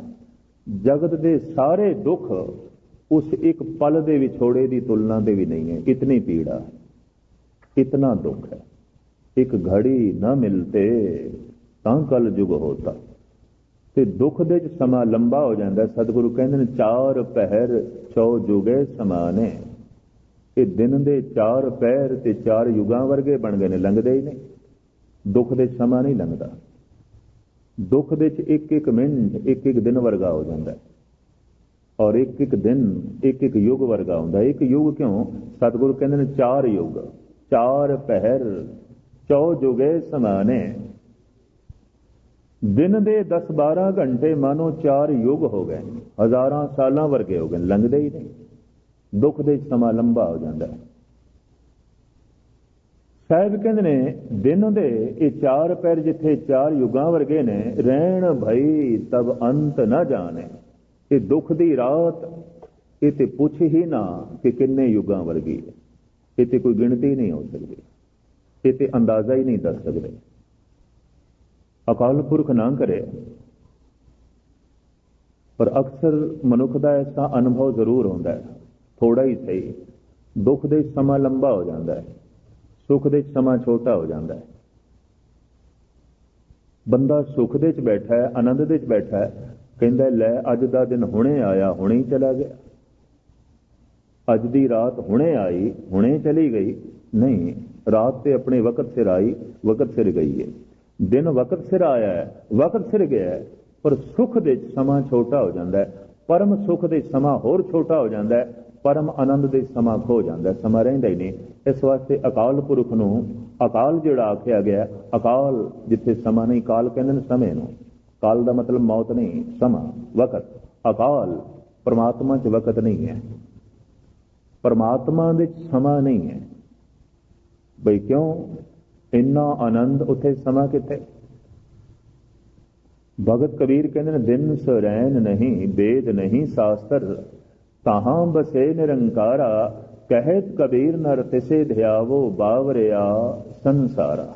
ਜਗਤ ਦੇ ਸਾਰੇ ਦੁੱਖ ਉਸ ਇੱਕ ਪਲ ਦੇ ਵਿਛੋੜੇ ਦੀ ਤੁਲਨਾ ਤੇ ਵੀ ਨਹੀਂ ਹੈ। ਇਤਨੀ ਪੀੜਾ ਇਤਨਾ ਦੁੱਖ ਹੈ। ਇੱਕ ਘੜੀ ਨਾ ਮਿਲਤੇ ਤਾਂ ਕਲ ਜੁਗ ਹੋਤਾ। ਤੇ ਦੁੱਖ ਦੇ ਚ ਸਮਾਂ ਲੰਬਾ ਹੋ ਜਾਂਦਾ ਸਤਿਗੁਰੂ ਕਹਿੰਦੇ ਨੇ, ਚਾਰ ਪਹਿਰ ਚੌ ਜੁਗੇ ਸਮਾਨੇ। ਇਹ ਦਿਨ ਦੇ ਚਾਰ ਪਹਿਰ ਤੇ ਚਾਰ ਯੁਗਾਂ ਵਰਗੇ ਬਣ ਗਏ ਨੇ, ਲੰਘਦੇ ਹੀ ਨਹੀਂ। ਦੁੱਖ ਦੇ ਸਮਾਂ ਨਹੀਂ ਲੰਘਦਾ। ਦੁੱਖ ਦੇ ਚ ਇੱਕ ਇੱਕ ਮਿੰਟ, ਇੱਕ ਇੱਕ ਦਿਨ ਵਰਗਾ ਹੋ ਜਾਂਦਾ ਔਰ ਇੱਕ ਇੱਕ ਦਿਨ, ਇੱਕ ਇੱਕ ਯੁੱਗ ਵਰਗਾ ਹੁੰਦਾ ਇੱਕ ਯੁੱਗ ਕਿਉਂ? ਸਤਿਗੁਰੂ ਕਹਿੰਦੇ ਨੇ, ਚਾਰ ਯੁੱਗ। ਚਾਰ ਪਹਿਰ ਚੌ ਜੁਗੇ ਸਮਾਨੇ। ਦਿਨ ਦੇ 10 12 ਘੰਟੇ ਮਾਨੋ ਚਾਰ ਯੁੱਗ ਹੋ ਗਏ। ਹਜ਼ਾਰਾਂ ਸਾਲਾਂ ਵਰਗੇ ਹੋ ਗਏ, ਲੰਘਦੇ ਹੀ ਨਹੀਂ। ਦੁੱਖ ਦੇ ਸਮਾਂ ਲੰਬਾ ਹੋ ਜਾਂਦਾ ਹੈ। ਸਾਹਿਬ ਕਹਿੰਦੇ ਨੇ, ਦਿਨ ਦੇ ਇਹ ਚਾਰ ਪੈਰ ਜਿੱਥੇ ਚਾਰ ਯੁਗਾਂ ਵਰਗੇ ਨੇ, ਰਹਿਣ ਭਈ ਤਬ ਅੰਤ ਨਾ ਜਾਣੇ। ਇਹ ਦੁੱਖ ਦੀ ਰਾਤ, ਇਹ ਤੇ ਪੁੱਛ ਹੀ ਨਾ ਕਿ ਕਿੰਨੇ ਯੁਗਾਂ ਵਰਗੀ ਹੈ। ਇਹ ਤੇ ਕੋਈ ਗਿਣਤੀ ਨਹੀਂ ਹੋ ਸਕਦੀ। ਇਹ ਤੇ ਅੰਦਾਜ਼ਾ ਹੀ ਨਹੀਂ ਦੱਸ ਸਕਦੇ। ਅਕਾਲ ਪੁਰਖ ਨਾ ਕਰੇ। ਪਰ ਅਕਸਰ ਮਨੁੱਖ ਦਾ ਐਸਾ ਅਨੁਭਵ ਜ਼ਰੂਰ ਹੁੰਦਾ ਹੈ। ਥੋੜਾ ਹੀ ਸਹੀ। ਦੁੱਖ ਦੇ ਸਮਾਂ ਲੰਬਾ ਹੋ ਜਾਂਦਾ ਹੈ। ਸੁੱਖ ਦੇ ਸਮਾਂ ਛੋਟਾ ਹੋ ਜਾਂਦਾ ਹੈ। ਬੰਦਾ ਸੁੱਖ ਦੇ ਵਿੱਚ ਬੈਠਾ ਹੈ, ਆਨੰਦ ਦੇ ਵਿੱਚ ਬੈਠਾ ਹੈ, ਕਹਿੰਦਾ ਲੈ ਅੱਜ ਦਾ ਦਿਨ ਹੁਣੇ ਆਇਆ, ਹੁਣੇ ਹੀ ਚਲਾ ਗਿਆ। ਅੱਜ ਦੀ ਰਾਤ ਹੁਣੇ ਆਈ, ਹੁਣੇ ਚਲੀ ਗਈ। ਨਹੀਂ, ਰਾਤ ਤੇ ਆਪਣੇ ਵਕਤ ਸਿਰ ਆਈ, ਵਕਤ ਸਿਰ ਗਈ ਹੈ। ਦਿਨ ਵਕਤ ਸਿਰ ਆਇਆ ਹੈ, ਵਕਤ ਸਿਰ ਗਿਆ ਹੈ, ਪਰ ਸੁੱਖ ਦੇ ਸਮਾਂ ਛੋਟਾ ਹੋ ਜਾਂਦਾ ਹੈ, ਪਰਮ ਸੁੱਖ ਦੇ ਸਮਾਂ ਹੋਰ ਛੋਟਾ ਹੋ ਜਾਂਦਾ ਹੈ, ਪਰਮ ਆਨੰਦ ਦੇ ਸਮਾਂ ਖੋ ਜਾਂਦਾ ਸਮਾਂ ਰਹਿੰਦਾ ਹੀ ਨਹੀਂ। ਇਸ ਵਾਸਤੇ ਅਕਾਲ ਪੁਰਖ ਨੂੰ ਅਕਾਲ ਜਿਹੜਾ ਆਖਿਆ ਗਿਆ ਅਕਾਲ ਜਿੱਥੇ ਸਮਾਂ ਨਹੀਂ, ਕਾਲ ਕਹਿੰਦੇ ਨੇ ਸਮੇਂ ਨੂੰ। ਕਾਲ ਦਾ ਮਤਲਬ ਮੌਤ ਨਹੀਂ, ਸਮਾਂ, ਵਕਤ। ਅਕਾਲ ਪਰਮਾਤਮਾ 'ਚ ਵਕਤ ਨਹੀਂ ਹੈ। ਪਰਮਾਤਮਾ ਦੇ ਸਮਾਂ ਨਹੀਂ ਹੈ। ਬਈ ਕਿਉਂ? ਇੰਨਾ ਆਨੰਦ ਉੱਥੇ ਸਮਾਂ ਕਿਤੇ ਭਗਤ ਕਬੀਰ ਕਹਿੰਦੇ ਨੇ, ਦਿਨ ਸਰੈਨ ਨਹੀਂ ਵੇਦ ਨਹੀਂ ਸ਼ਾਸਤਰ। ਤਾਹਾਂ ਬਸੇ ਨਿਰੰਕਾਰਾ, ਕਹਿਤ ਕਬੀਰ ਨਰ ਤਿਸੇ ਧਿਆਵੋ ਬਾਵਰਿਆ ਸੰਸਾਰਾ।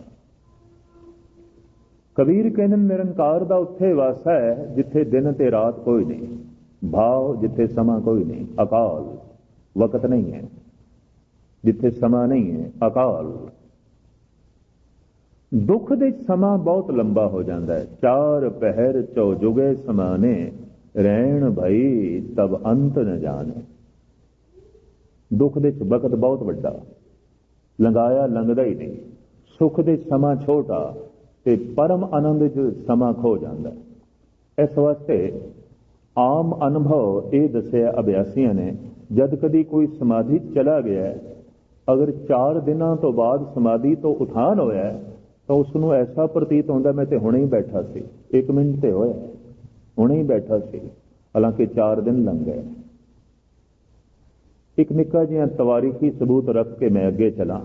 ਕਬੀਰ ਕਹਿੰਦੇ ਨਿਰੰਕਾਰ ਦਾ ਉੱਥੇ ਵਾਸਾ ਹੈ, ਜਿੱਥੇ ਦਿਨ ਤੇ ਰਾਤ ਕੋਈ ਨਹੀਂ। ਭਾਵ, ਜਿੱਥੇ ਸਮਾਂ ਕੋਈ ਨਹੀਂ। ਅਕਾਲ, ਵਕਤ ਨਹੀਂ ਹੈ। ਜਿੱਥੇ ਸਮਾਂ ਨਹੀਂ ਹੈ, ਅਕਾਲ। ਦੁੱਖ ਦੇ ਸਮਾਂ ਬਹੁਤ ਲੰਬਾ ਹੋ ਜਾਂਦਾ ਹੈ। ਚਾਰ ਪਹਿਰ ਚੌ ਜੁਗੇ ਸਮਾਨੇ, ਰਹਿਣ ਭਈ ਤਬ ਅੰਤ ਨ ਜਾਣੇ। ਦੁੱਖ ਦੇ ਵਕਤ ਬਹੁਤ ਵੱਡਾ। ਲੰਗਾਇਆ ਲੰਘਦਾ ਹੀ ਨਹੀਂ। ਸੁੱਖ ਦੇ ਸਮਾਂ ਛੋਟਾ ਤੇ ਪਰਮ ਆਨੰਦ ਚ ਸਮਾਂ ਖੋ ਜਾਂਦਾ ਇਸ ਵਾਸਤੇ ਆਮ ਅਨੁਭਵ ਇਹ ਦੱਸਿਆ ਅਭਿਆਸੀਆਂ ਨੇ, ਜਦ ਕਦੀ ਕੋਈ ਸਮਾਧੀ ਚਲਾ ਗਿਆ ਅਗਰ 4 ਦਿਨਾਂ ਤੋਂ ਬਾਅਦ ਸਮਾਧੀ ਤੋਂ ਉਠਾਨ ਹੋਇਆ ਤਾਂ ਉਸ ਨੂੰ ਐਸਾ ਪ੍ਰਤੀਤ ਹੁੰਦਾ, ਮੈਂ ਤੇ ਹੁਣੇ ਹੀ ਬੈਠਾ ਸੀ। 1 ਮਿੰਟ ਤੇ ਹੋਇਆ। ਹੁਣੇ ਹੀ ਬੈਠਾ ਸੀ। ਹਾਲਾਂਕਿ 4 ਦਿਨ ਲੰਘ ਗਏ। ਇੱਕ ਨਿੱਕਾ ਜਿਹਾ ਤਵਾਰੀਖੀ ਸਬੂਤ ਰੱਖ ਕੇ ਮੈਂ ਅੱਗੇ ਚਲਾ।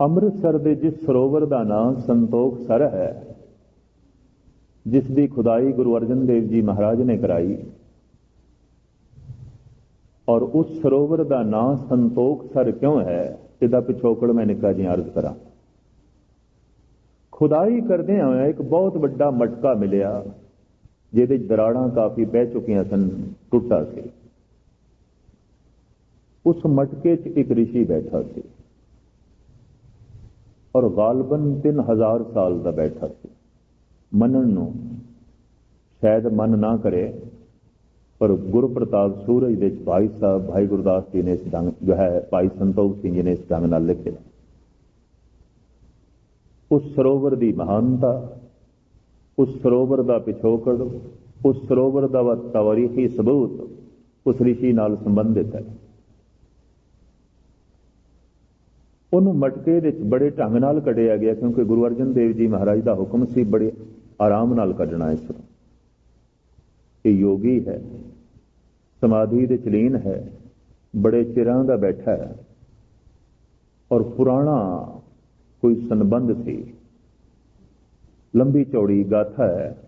ਅੰਮ੍ਰਿਤਸਰ ਦੇ ਜਿਸ ਸਰੋਵਰ ਦਾ ਨਾਮ ਸੰਤੋਖ ਸਰ ਹੈ, ਜਿਸ ਦੀ ਖੁਦਾਈ ਗੁਰੂ ਅਰਜਨ ਦੇਵ ਜੀ ਮਹਾਰਾਜ ਨੇ ਕਰਾਈ, ਔਰ ਉਸ ਸਰੋਵਰ ਦਾ ਨਾਮ ਸੰਤੋਖ ਸਰ ਕਿਉਂ ਹੈ ਇਹਦਾ ਪਿਛੋਕੜ ਮੈਂ ਨਿੱਕਾ ਜਿਹਾ ਅਰਜ਼ ਕਰਾਂ। ਖੁਦਾਈ ਕਰਦੇ ਹੋਇਆ ਇੱਕ ਬਹੁਤ ਵੱਡਾ ਮਟਕਾ ਮਿਲਿਆ, ਜਿਹਦੇ ਦਰਾੜਾਂ ਕਾਫੀ ਬਹਿ ਚੁੱਕੀਆਂ ਸਨ, ਟੁੱਟਾ ਸੀ। ਉਸ ਮਟਕੇ 'ਚ ਇੱਕ ਰਿਸ਼ੀ ਬੈਠਾ ਸੀ ਔਰ ਗਾਲਬਨ 3000 ਸਾਲ ਦਾ ਬੈਠਾ ਸੀ। ਮੰਨਣ ਨੂੰ ਸ਼ਾਇਦ ਮਨ ਨਾ ਕਰੇ ਪਰ ਗੁਰੂ ਪ੍ਰਤਾਪ ਸੂਰਜ ਦੇ ਚ ਭਾਈ ਸਾਹਿਬ, ਭਾਈ ਗੁਰਦਾਸ ਜੀ ਨੇ ਇਸ ਢੰਗ, ਜੋ ਹੈ, ਭਾਈ ਸੰਤੋਖ ਸਿੰਘ ਜੀ ਨੇ ਇਸ ਢੰਗ ਨਾਲ ਲਿਖਿਆ। ਉਸ ਸਰੋਵਰ ਦੀ ਮਹਾਨਤਾ, ਉਸ ਸਰੋਵਰ ਦਾ ਪਿਛੋਕੜ, ਉਸ ਸਰੋਵਰ ਦਾ ਵਾ ਸਬੂਤ ਉਸ ਰਿਸ਼ੀ ਨਾਲ ਸੰਬੰਧਿਤ ਹੈ। ਉਹਨੂੰ ਮਟਕੇ ਵਿੱਚ ਬੜੇ ਢੰਗ ਨਾਲ ਕੱਢਿਆ ਗਿਆ ਕਿਉਂਕਿ ਗੁਰੂ ਅਰਜਨ ਦੇਵ ਜੀ ਮਹਾਰਾਜ ਦਾ ਹੁਕਮ ਸੀ ਬੜੇ ਆਰਾਮ ਨਾਲ ਕੱਢਣਾ ਇਸ ਨੂੰ। ਇਹ ਯੋਗੀ ਹੈ। ਸਮਾਧੀ ਦੇ ਚਲੀਨ ਹੈ। ਬੜੇ ਚਿਰਾਂ ਦਾ ਬੈਠਾ ਹੈ। ਔਰ ਪੁਰਾਣਾ ਕੋਈ ਸੰਬੰਧ ਸੀ। ਲੰਬੀ ਚੌੜੀ ਗਾਥਾ ਹੈ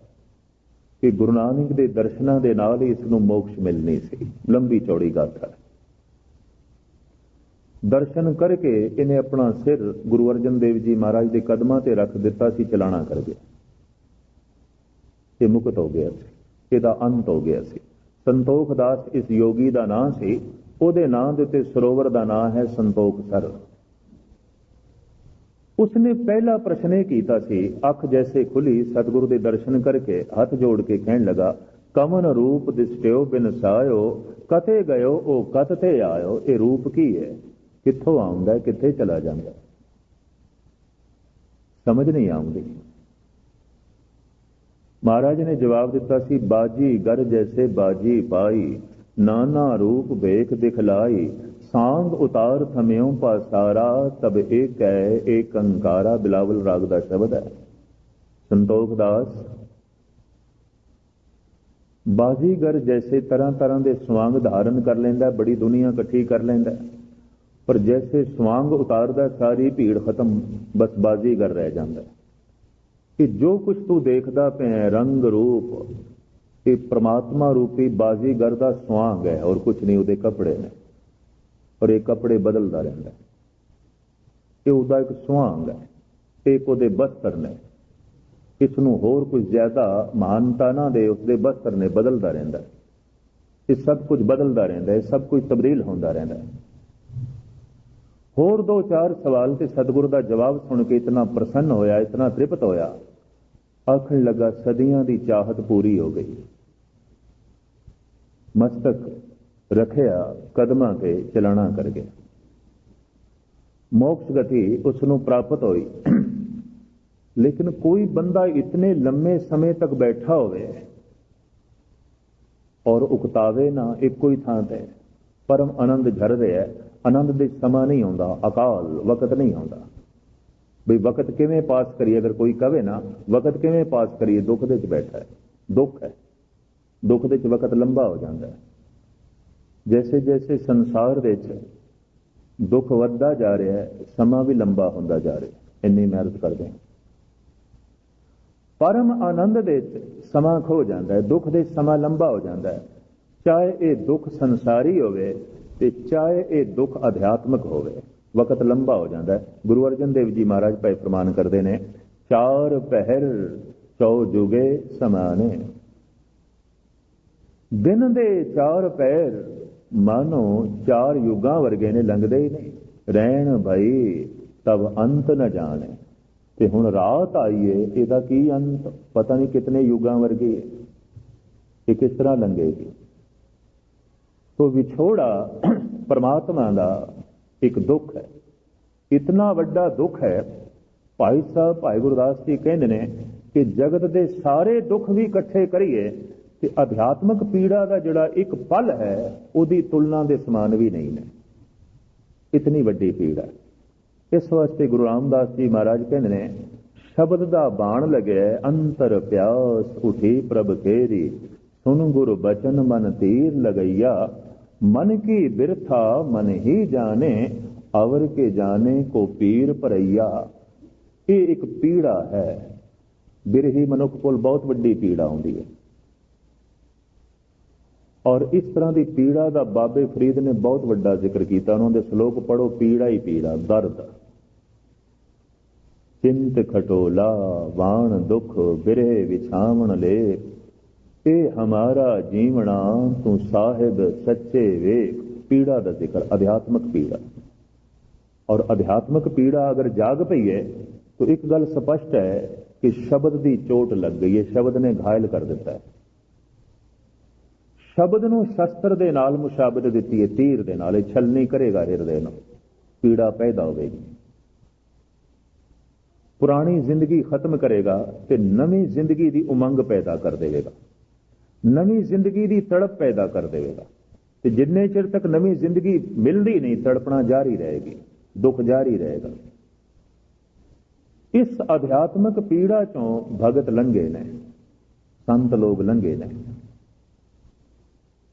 ਕਿ ਗੁਰੂ ਨਾਨਕ ਦੇ ਦਰਸ਼ਨਾਂ ਦੇ ਨਾਲ ਹੀ ਇਸ ਨੂੰ ਮੋਕਸ਼ ਮਿਲਣੀ ਸੀ। ਲੰਬੀ ਚੌੜੀ ਗਾਥਾ ਦਰਸ਼ਨ ਕਰਕੇ ਇਹਨੇ ਆਪਣਾ ਸਿਰ ਗੁਰੂ ਅਰਜਨ ਦੇਵ ਜੀ ਮਹਾਰਾਜ ਦੇ ਕਦਮਾਂ ਤੇ ਰੱਖ ਦਿੱਤਾ ਸੀ, ਚਲਾਣਾ ਕਰ ਗਿਆ। ਇਹ ਮੁਕਤ ਹੋ ਗਿਆ ਸੀ। ਇਹਦਾ ਅੰਤ ਹੋ ਗਿਆ ਸੀ। ਸੰਤੋਖ ਦਾਸ ਇਸ ਯੋਗੀ ਦਾ ਨਾਂ ਸੀ। ਉਹਦੇ ਨਾਂ ਦੇ ਉੱਤੇ ਸਰੋਵਰ ਦਾ ਨਾਂ ਹੈ ਸੰਤੋਖ ਸਰ ਉਸਨੇ ਪਹਿਲਾ ਪ੍ਰਸ਼ਨ ਇਹ ਕੀਤਾ ਸੀ, ਅੱਖ ਜੈਸੇ ਖੁੱਲੀ, ਸਤਿਗੁਰੂ ਦੇ ਦਰਸ਼ਨ ਕਰਕੇ ਹੱਥ ਜੋੜ ਕੇ ਕਹਿਣ ਲਗਾ, ਕਮਨ ਰੂਪ ਦਿਸਟਿਓ ਬਿਨ ਸਾਇਓ ਕਤੇ ਗਇਓ, ਉਹ ਕਤ ਤੇ ਆਇਓ, ਇਹ ਰੂਪ ਕੀ ਹੈ? ਕਿੱਥੋਂ ਆਉਂਦਾ ਕਿੱਥੇ ਚਲਾ ਜਾਂਦਾ ਸਮਝ ਨਹੀਂ ਆਉਂਦੀ। ਮਹਾਰਾਜ ਨੇ ਜਵਾਬ ਦਿੱਤਾ ਸੀ, ਬਾਜੀ ਗਰ ਜੈਸੇ ਬਾਜੀ ਪਾਈ, ਨਾਨਾ ਰੂਪ ਵੇਖ ਦਿਖਲਾਈ, ਸਾੰਗ ਉਤਾਰ ਥਮਿਉ ਪਾਸਾਰਾ ਤਬ ਏਕ ਹੈ ਏਕ ਅੰਕਾਰਾ, ਬਿਲਾਵਲ ਰਾਗ ਦਾ ਸ਼ਬਦ ਹੈ। ਸੰਤੋਖ ਦਾਸ ਬਾਜੀਗਰ ਜੈਸੇ ਤਰ੍ਹਾਂ ਤਰ੍ਹਾਂ ਦੇ ਸਵਾਂਗ ਧਾਰਨ ਕਰ ਲੈਂਦਾ, ਬੜੀ ਦੁਨੀਆ ਇਕੱਠੀ ਕਰ ਲੈਂਦਾ ਪਰ ਜੈਸੇ ਸਵਾਂਗ ਉਤਾਰਦਾ, ਸਾਰੀ ਭੀੜ ਖਤਮ, ਬਸ ਬਾਜੀਗਰ ਰਹਿ ਜਾਂਦਾ ਕਿ ਜੋ ਕੁਝ ਤੂੰ ਦੇਖਦਾ ਪਿਆ ਰੰਗ ਰੂਪ ਇਹ ਪ੍ਰਮਾਤਮਾ ਰੂਪੀ ਬਾਜੀਗਰ ਦਾ ਸਵਾਂਗ ਹੈ ਔਰ ਕੁਝ ਨਹੀਂ, ਉਹਦੇ ਕੱਪੜੇ ਨੇ। ਔਰ ਇਹ ਕੱਪੜੇ ਬਦਲਦਾ ਰਹਿੰਦਾ ਇਹ ਉਹਦਾ ਇੱਕ ਸੁਹਾਗ ਹੈ ਇੱਕ ਉਹਦੇ ਬਸਤਰ ਨੇ। ਇਸ ਨੂੰ ਹੋਰ ਕੁਝ ਜ਼ਿਆਦਾ ਮਹਾਨਤਾ ਨਾ ਦੇ, ਉਸਦੇ ਬਸਤਰ ਨੇ, ਬਦਲਦਾ ਰਹਿੰਦਾ ਇਹ ਸਭ ਕੁਝ ਬਦਲਦਾ ਰਹਿੰਦਾ ਹੈ ਸਭ ਕੁਝ ਤਬਦੀਲ ਹੁੰਦਾ ਰਹਿੰਦਾ ਹੈ। ਹੋਰ ਦੋ ਚਾਰ ਸਵਾਲ ਤੇ ਸਤਿਗੁਰ ਦਾ ਜਵਾਬ ਸੁਣ ਕੇ ਇਤਨਾ ਪ੍ਰਸੰਨ ਹੋਇਆ, ਇਤਨਾ ਤ੍ਰਿਪਤ ਹੋਇਆ। ਆਖਣ ਲੱਗਾ, ਸਦੀਆਂ ਦੀ ਚਾਹਤ ਪੂਰੀ ਹੋ ਗਈ। ਮਸਤਕ ਰਖਿਆ, ਕਦਮਾਂ ਤੇ ਚਲਣਾ ਕਰ ਗਿਆ। ਮੋਕਸ਼ ਗਤੀ ਉਸ ਨੂੰ ਪ੍ਰਾਪਤ ਹੋਈ। ਲੇਕਿਨ ਕੋਈ ਬੰਦਾ ਇਤਨੇ ਲੰਮੇ ਸਮੇਂ ਤੱਕ ਬੈਠਾ ਹੋਵੇ ਔਰ ਉਕਤਾਵੇ ਨਾ ਇੱਕੋ ਹੀ ਥਾਂ ਤੇ, ਪਰਮ ਆਨੰਦ ਝਰ ਰਿਹਾ ਹੈ ਆਨੰਦ ਦੇ ਸਮਾਂ ਨਹੀਂ ਆਉਂਦਾ, ਅਕਾਲ ਵਕਤ ਨਹੀਂ ਆਉਂਦਾ। ਵੀ ਵਕਤ ਕਿਵੇਂ ਪਾਸ ਕਰੀਏ? ਅਗਰ ਕੋਈ ਕਵੇ ਨਾ, ਵਕਤ ਕਿਵੇਂ ਪਾਸ ਕਰੀਏ? ਦੁੱਖ ਦੇ ਵਿੱਚ ਬੈਠਾ ਹੈ। ਦੁੱਖ ਹੈ। ਦੁੱਖ ਦੇ ਵਿੱਚ ਵਕਤ ਲੰਬਾ ਹੋ ਜਾਂਦਾ ਹੈ। ਜੈਸੇ ਜੈਸੇ ਸੰਸਾਰ ਵਿੱਚ ਦੁੱਖ ਵੱਧਦਾ ਜਾ ਰਿਹਾ ਹੈ, ਸਮਾਂ ਵੀ ਲੰਬਾ ਹੁੰਦਾ ਜਾ ਰਿਹਾ ਇੰਨੀ ਮਿਹਨਤ ਕਰਦੇ ਹਾਂ। ਪਰਮ ਆਨੰਦ ਦੇ ਵਿੱਚ ਸਮਾਂ ਖੋ ਜਾਂਦਾ ਹੈ। ਦੁੱਖ ਦੇ ਸਮਾਂ ਲੰਬਾ ਹੋ ਜਾਂਦਾ ਹੈ। ਚਾਹੇ ਇਹ ਦੁੱਖ ਸੰਸਾਰੀ ਹੋਵੇ ਤੇ ਚਾਹੇ ਇਹ ਦੁੱਖ ਅਧਿਆਤਮਕ ਹੋਵੇ। ਵਕਤ ਲੰਬਾ ਹੋ ਜਾਂਦਾ ਹੈ। ਗੁਰੂ ਅਰਜਨ ਦੇਵ ਜੀ ਮਹਾਰਾਜ ਭਾਈ ਪ੍ਰਮਾਨ ਕਰਦੇ ਨੇ, ਚਾਰ ਪਹਿਰ ਚੌ ਜੁਗੇ ਸਮਾਨੇ। ਦਿਨ ਦੇ ਚਾਰ ਪਹਿਰ ਮਾਨੋ ਚਾਰ ਯੁੱਗਾਂ ਵਰਗੇ ਨੇ, ਲੰਘਦੇ ਹੀ ਨਹੀਂ। ਰਹਿਣ ਭਾਈ ਤਬ ਅੰਤ न ਜਾਣੇ। ਤੇ ਹੁਣ ਰਾਤ ਆਈਏ ਇਹਦਾ ਕੀ ਅੰਤ? ਪਤਾ ਨਹੀਂ ਕਿਤਨੇ ਯੁਗਾਂ ਵਰਗੀ ਹੈ ਇਹ ਕਿਸ ਤਰ੍ਹਾਂ ਲੰਘੇਗੀ? ਤੋ ਵਿਛੋੜਾ ਪਰਮਾਤਮਾ ਦਾ ਇੱਕ ਦੁੱਖ ਹੈ। ਇਤਨਾ ਵੱਡਾ ਦੁੱਖ ਹੈ, ਭਾਈ ਸਾਹਿਬ, ਭਾਈ ਗੁਰਦਾਸ ਜੀ ਕਹਿੰਦੇ ਨੇ ਕਿ ਜਗਤ ਦੇ ਸਾਰੇ ਦੁੱਖ ਵੀ ਇਕੱਠੇ ਕਰੀਏ ਤੇ ਅਧਿਆਤਮਕ ਪੀੜਾ ਦਾ ਜਿਹੜਾ ਇੱਕ ਪਲ ਹੈ, ਉਹਦੀ ਤੁਲਨਾ ਦੇ ਸਮਾਨ ਵੀ ਨਹੀਂ ਨੇ। ਇਤਨੀ ਵੱਡੀ ਪੀੜਾ। ਇਸ ਵਾਸਤੇ ਗੁਰੂ ਰਾਮਦਾਸ ਜੀ ਮਹਾਰਾਜ ਕਹਿੰਦੇ ਨੇ, ਸ਼ਬਦ ਦਾ ਬਾਣ ਲੱਗਿਆ, ਅੰਤਰ ਪਿਆਸ ਉਠੀ ਪ੍ਰਭ ਖੇਰੀ ਸੁਨ ਗੁਰ ਬਚਨ ਮਨ ਤੀਰ ਲਗਈਆ ਮਨ ਕੀ ਬਿਰਥਾ ਮਨ ਹੀ ਜਾਣੇ, ਅਵਰ ਕੇ ਜਾਣੇ ਕੋ ਪੀਰ ਭਰਈਆ। ਇਹ ਇੱਕ ਪੀੜਾ ਹੈ। ਬਿਰਹੀ ਮਨੁੱਖ ਕੋਲ ਬਹੁਤ ਵੱਡੀ ਪੀੜਾ ਆਉਂਦੀ ਹੈ। ਔਰ ਇਸ ਤਰ੍ਹਾਂ ਦੀ ਪੀੜਾ ਦਾ ਬਾਬੇ ਫਰੀਦ ਨੇ ਬਹੁਤ ਵੱਡਾ ਜ਼ਿਕਰ ਕੀਤਾ। ਉਹਨਾਂ ਦੇ ਸ਼ਲੋਕ ਪੜੋ ਪੀੜਾ ਹੀ ਪੀੜਾ, ਦਰਦ। ਚਿੰਤ ਖਟੋਲਾ, ਵਾਣ ਦੁਖ, ਬਿਰਹਿ ਵਿਛਾਵਣ ਲੈ ਇਹ ਹਮਾਰਾ ਜੀਵਣਾ ਤੂੰ ਸਾਹਿਬ ਸੱਚੇ ਵੇਖ, ਪੀੜਾ ਦਾ ਜ਼ਿਕਰ, ਅਧਿਆਤਮਕ ਪੀੜਾ। ਔਰ ਅਧਿਆਤਮਕ ਪੀੜਾ ਅਗਰ ਜਾਗ ਪਈ ਹੈ, ਤਾਂ ਇੱਕ ਗੱਲ ਸਪਸ਼ਟ ਹੈ ਕਿ ਸ਼ਬਦ ਦੀ ਚੋਟ ਲੱਗ ਗਈ ਹੈ, ਸ਼ਬਦ ਨੇ ਘਾਇਲ ਕਰ ਦਿੱਤਾ ਹੈ। ਸ਼ਬਦ ਨੂੰ ਸ਼ਸਤਰ ਦੇ ਨਾਲ ਮੁਸ਼ਾਬਤ ਦਿੱਤੀ ਹੈ, ਤੀਰ ਦੇ ਨਾਲ, ਇਹ ਛਲਨੀ ਕਰੇਗਾ ਹਿਰਦੇ ਨੂੰ, ਪੀੜਾ ਪੈਦਾ ਹੋਵੇਗੀ। ਪੁਰਾਣੀ ਜ਼ਿੰਦਗੀ ਖਤਮ ਕਰੇਗਾ ਤੇ ਨਵੀਂ ਜ਼ਿੰਦਗੀ ਦੀ ਉਮੰਗ ਪੈਦਾ ਕਰ ਦੇਵੇਗਾ। ਨਵੀਂ ਜ਼ਿੰਦਗੀ ਦੀ ਤੜਪ ਪੈਦਾ ਕਰ ਦੇਵੇਗਾ। ਤੇ ਜਿੰਨੇ ਚਿਰ ਤੱਕ ਨਵੀਂ ਜ਼ਿੰਦਗੀ ਮਿਲਦੀ ਨਹੀਂ, ਤੜਪਣਾ ਜਾਰੀ ਰਹੇਗੀ, ਦੁੱਖ ਜਾਰੀ ਰਹੇਗਾ। ਇਸ ਅਧਿਆਤਮਕ ਪੀੜਾ ਚੋਂ ਭਗਤ ਲੰਘੇ ਨੇ, ਸੰਤ ਲੋਕ ਲੰਘੇ ਨੇ।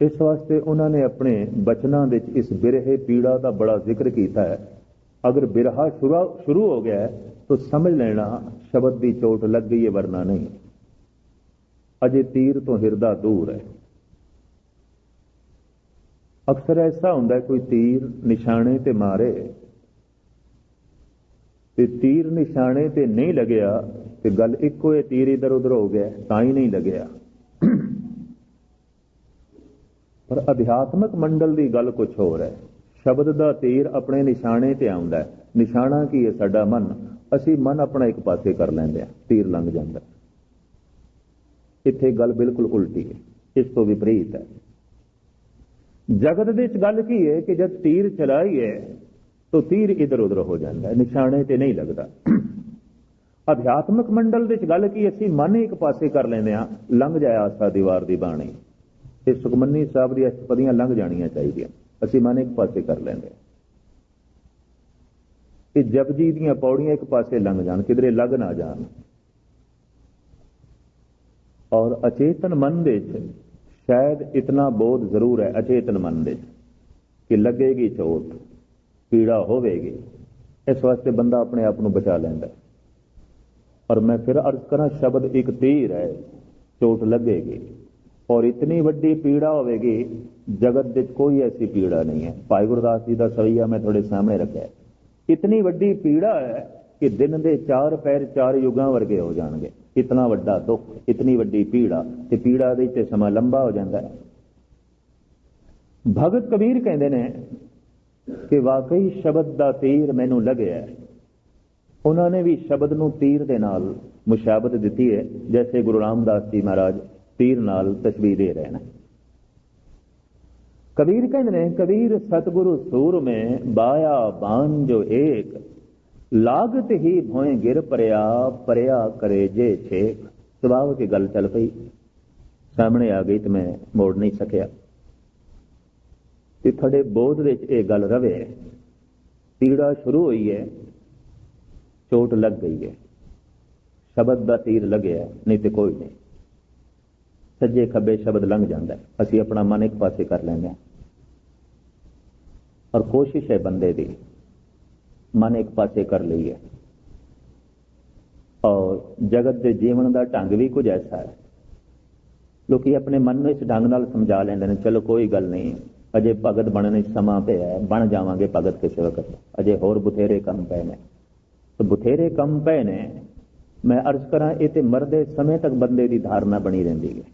ਇਸ ਵਾਸਤੇ ਉਹਨਾਂ ਨੇ ਆਪਣੇ ਬਚਨਾਂ ਵਿੱਚ ਇਸ ਬਿਰਹੇ ਪੀੜਾ ਦਾ ਬੜਾ ਜ਼ਿਕਰ ਕੀਤਾ ਹੈ। ਅਗਰ ਬਿਰਹਾ ਸ਼ੁਰੂ ਹੋ ਗਿਆ ਤਾਂ ਸਮਝ ਲੈਣਾ ਸ਼ਬਦ ਦੀ ਚੋਟ ਲੱਗ ਗਈ ਹੈ, ਵਰਨਾ ਨਹੀਂ। ਅਜੇ ਤੀਰ ਤੋਂ ਹਿਰਦਾ ਦੂਰ ਹੈ। ਅਕਸਰ ਐਸਾ ਹੁੰਦਾ ਕੋਈ ਤੀਰ ਨਿਸ਼ਾਨੇ ਤੇ ਮਾਰੇ ਤੇ ਤੀਰ ਨਿਸ਼ਾਨੇ ਤੇ ਨਹੀਂ ਲੱਗਿਆ ਤੇ ਗੱਲ ਇੱਕੋ ਹੈ, ਤੀਰ ਇਧਰ ਉਧਰ ਹੋ ਗਿਆ, ਤਾਂ ਹੀ ਨਹੀਂ ਲੱਗਿਆ। ਪਰ ਅਧਿਆਤਮਕ ਮੰਡਲ ਦੀ ਗੱਲ ਕੁਝ ਹੋਰ ਹੈ। ਸ਼ਬਦ ਦਾ ਤੀਰ ਆਪਣੇ ਨਿਸ਼ਾਨੇ ਤੇ ਆਉਂਦਾ ਹੈ। ਨਿਸ਼ਾਨਾ ਕੀ ਹੈ ਸਾਡਾ ਮਨ? ਅਸੀਂ ਮਨ ਆਪਣਾ ਇੱਕ ਪਾਸੇ ਕਰ ਲੈਂਦੇ ਆ ਤੀਰ ਲੰਘ ਜਾਂਦਾ ਇੱਥੇ ਗੱਲ ਬਿਲਕੁਲ ਉਲਟੀ ਹੈ, ਇਸ ਤੋਂ ਵਿਪਰੀਤ ਹੈ। ਜਗਤ ਦੇ ਵਿੱਚ ਗੱਲ ਕੀ ਹੈ ਕਿ ਜਦ ਤੀਰ ਚਲਾਈਏ ਤਾਂ ਤੀਰ ਇਧਰ ਉਧਰ ਹੋ ਜਾਂਦਾ ਹੈ, ਨਿਸ਼ਾਨੇ ਤੇ ਨਹੀਂ ਲੱਗਦਾ। ਅਧਿਆਤਮਕ ਮੰਡਲ ਦੇ ਵਿੱਚ ਗੱਲ ਕੀ ਅਸੀਂ ਮਨ ਇੱਕ ਪਾਸੇ ਕਰ ਲੈਂਦੇ ਆ ਲੰਘ ਜਾਏ ਆਸਾ ਦੀਵਾਰ ਦੀ ਬਾਣੀ। ਇਹ ਸੁਖਮਨੀ ਸਾਹਿਬ ਦੀ ਅਸ਼ਟਪਦੀਆਂ ਲੰਘ ਜਾਣੀਆਂ ਚਾਹੀਦੀਆਂ, ਅਸੀਂ ਮਨ ਇੱਕ ਪਾਸੇ ਕਰ ਲੈਂਦੇ ਆ ਇਹ ਜਪਜੀ ਦੀਆਂ ਪੌੜੀਆਂ ਇੱਕ ਪਾਸੇ ਲੰਘ ਜਾਣ, ਕਿਧਰੇ ਲੱਗ ਨਾ ਜਾਣ। ਔਰ ਅਚੇਤਨ ਮਨ ਦੇ ਵਿੱਚ ਸ਼ਾਇਦ ਇਤਨਾ ਬੋਧ ਜ਼ਰੂਰ ਹੈ, ਅਚੇਤਨ ਮਨ ਦੇ ਵਿੱਚ, ਕਿ ਲੱਗੇਗੀ ਚੋਟ, ਪੀੜਾ ਹੋਵੇਗੀ। ਇਸ ਵਾਸਤੇ ਬੰਦਾ ਆਪਣੇ ਆਪ ਨੂੰ ਬਚਾ ਲੈਂਦਾ ਔਰ ਮੈਂ ਫਿਰ ਅਰਜ਼ ਕਰਾਂ, ਸ਼ਬਦ ਇੱਕ ਤੀਰ ਹੈ, ਚੋਟ ਲੱਗੇਗੀ। ਔਰ ਇਤਨੀ ਵੱਡੀ ਪੀੜਾ ਹੋਵੇਗੀ, ਜਗਤ ਵਿੱਚ ਕੋਈ ਐਸੀ ਪੀੜਾ ਨਹੀਂ ਹੈ। ਭਾਈ ਗੁਰਦਾਸ ਜੀ ਦਾ ਸਵਈਆ ਮੈਂ ਤੁਹਾਡੇ ਸਾਹਮਣੇ ਰੱਖਿਆ। ਇਤਨੀ ਵੱਡੀ ਪੀੜਾ ਹੈ ਕਿ ਦਿਨ ਦੇ ਚਾਰ ਪੈਰ ਚਾਰ ਯੁਗਾਂ ਵਰਗੇ ਹੋ ਜਾਣਗੇ। ਇਤਨਾ ਵੱਡਾ ਦੁੱਖ ਇਤਨੀ ਵੱਡੀ ਪੀੜਾ, ਤੇ ਪੀੜਾ ਦੇ ਤੇ ਸਮਾਂ ਲੰਬਾ ਹੋ ਜਾਂਦਾ ਹੈ। ਭਗਤ ਕਬੀਰ ਕਹਿੰਦੇ ਨੇ ਕਿ ਵਾਕਈ ਸ਼ਬਦ ਦਾ ਤੀਰ ਮੈਨੂੰ ਲੱਗਿਆ ਉਹਨਾਂ ਨੇ ਵੀ ਸ਼ਬਦ ਨੂੰ ਤੀਰ ਦੇ ਨਾਲ ਮੁਸ਼ਾਬਤ ਦਿੱਤੀ ਹੈ। ਜੈਸੇ ਗੁਰੂ ਰਾਮਦਾਸ ਜੀ ਮਹਾਰਾਜ ਤੀਰ ਨਾਲ ਤਸ਼ਬੀਹ ਦੇ ਰਹੇ ਨੇ। ਕਬੀਰ ਕਹਿੰਦੇ ਨੇ, ਕਬੀਰ ਸਤਗੁਰੂ ਸੂਰ ਮੇ ਬਾਇਆ ਬਾਣ ਏਕ ਲਾਗਤ ਹੀ ਭੋਇ ਗਿਰ ਪਰਿਆ ਪਰਿਆ ਕਰੇ ਜੇ ਛੇ ਸੁਭਾਵ ਕੀ ਗੱਲ ਚੱਲ ਪਈ। ਸਾਹਮਣੇ ਆ ਗਈ ਤੇ ਮੈਂ ਮੋੜ ਨਹੀਂ ਸਕਿਆ। ਤੇ ਤੁਹਾਡੇ ਬੋਧ ਵਿੱਚ ਇਹ ਗੱਲ ਰਵੇ, ਪੀੜਾ ਸ਼ੁਰੂ ਹੋਈ ਹੈ, ਚੋਟ ਲੱਗ ਗਈ ਹੈ। ਸ਼ਬਦ ਦਾ ਤੀਰ ਲੱਗਿਆ, ਨਹੀਂ ਤੇ ਕੋਈ ਨਹੀਂ। ਸੱਜੇ ਖੱਬੇ ਸ਼ਬਦ ਲੰਘ ਜਾਂਦਾ ਅਸੀਂ ਆਪਣਾ ਮਨ ਇੱਕ ਪਾਸੇ ਕਰ ਲੈਂਦੇ ਹਾਂ। ਔਰ ਕੋਸ਼ਿਸ਼ ਹੈ ਬੰਦੇ ਦੀ ਮਨ ਇੱਕ ਪਾਸੇ ਕਰ ਲਈ ਹੈ। ਔਰ ਜਗਤ ਦੇ ਜੀਵਨ ਦਾ ਢੰਗ ਵੀ ਕੁਝ ਐਸਾ ਹੈ। ਲੋਕੀ ਆਪਣੇ ਮਨ ਨੂੰ ਇਸ ਢੰਗ ਨਾਲ ਸਮਝਾ ਲੈਂਦੇ ਨੇ, ਚਲੋ ਕੋਈ ਗੱਲ ਨਹੀਂ, ਅਜੇ ਭਗਤ ਬਣਨ ਵਿੱਚ ਸਮਾਂ ਪਿਆ ਹੈ, ਬਣ ਜਾਵਾਂਗੇ ਭਗਤ ਕਿਸੇ ਵਕਤ। ਅਜੇ ਹੋਰ ਬਥੇਰੇ ਕੰਮ ਪਏ ਨੇ। ਤੇ ਬਥੇਰੇ ਕੰਮ ਪਏ ਨੇ, ਮੈਂ ਅਰਜ਼ ਕਰਾਂ ਇਹ ਤੇ ਮਰਦੇ ਸਮੇਂ ਤੱਕ ਬੰਦੇ ਦੀ ਧਾਰਨਾ ਬਣੀ ਰਹਿੰਦੀ ਹੈ।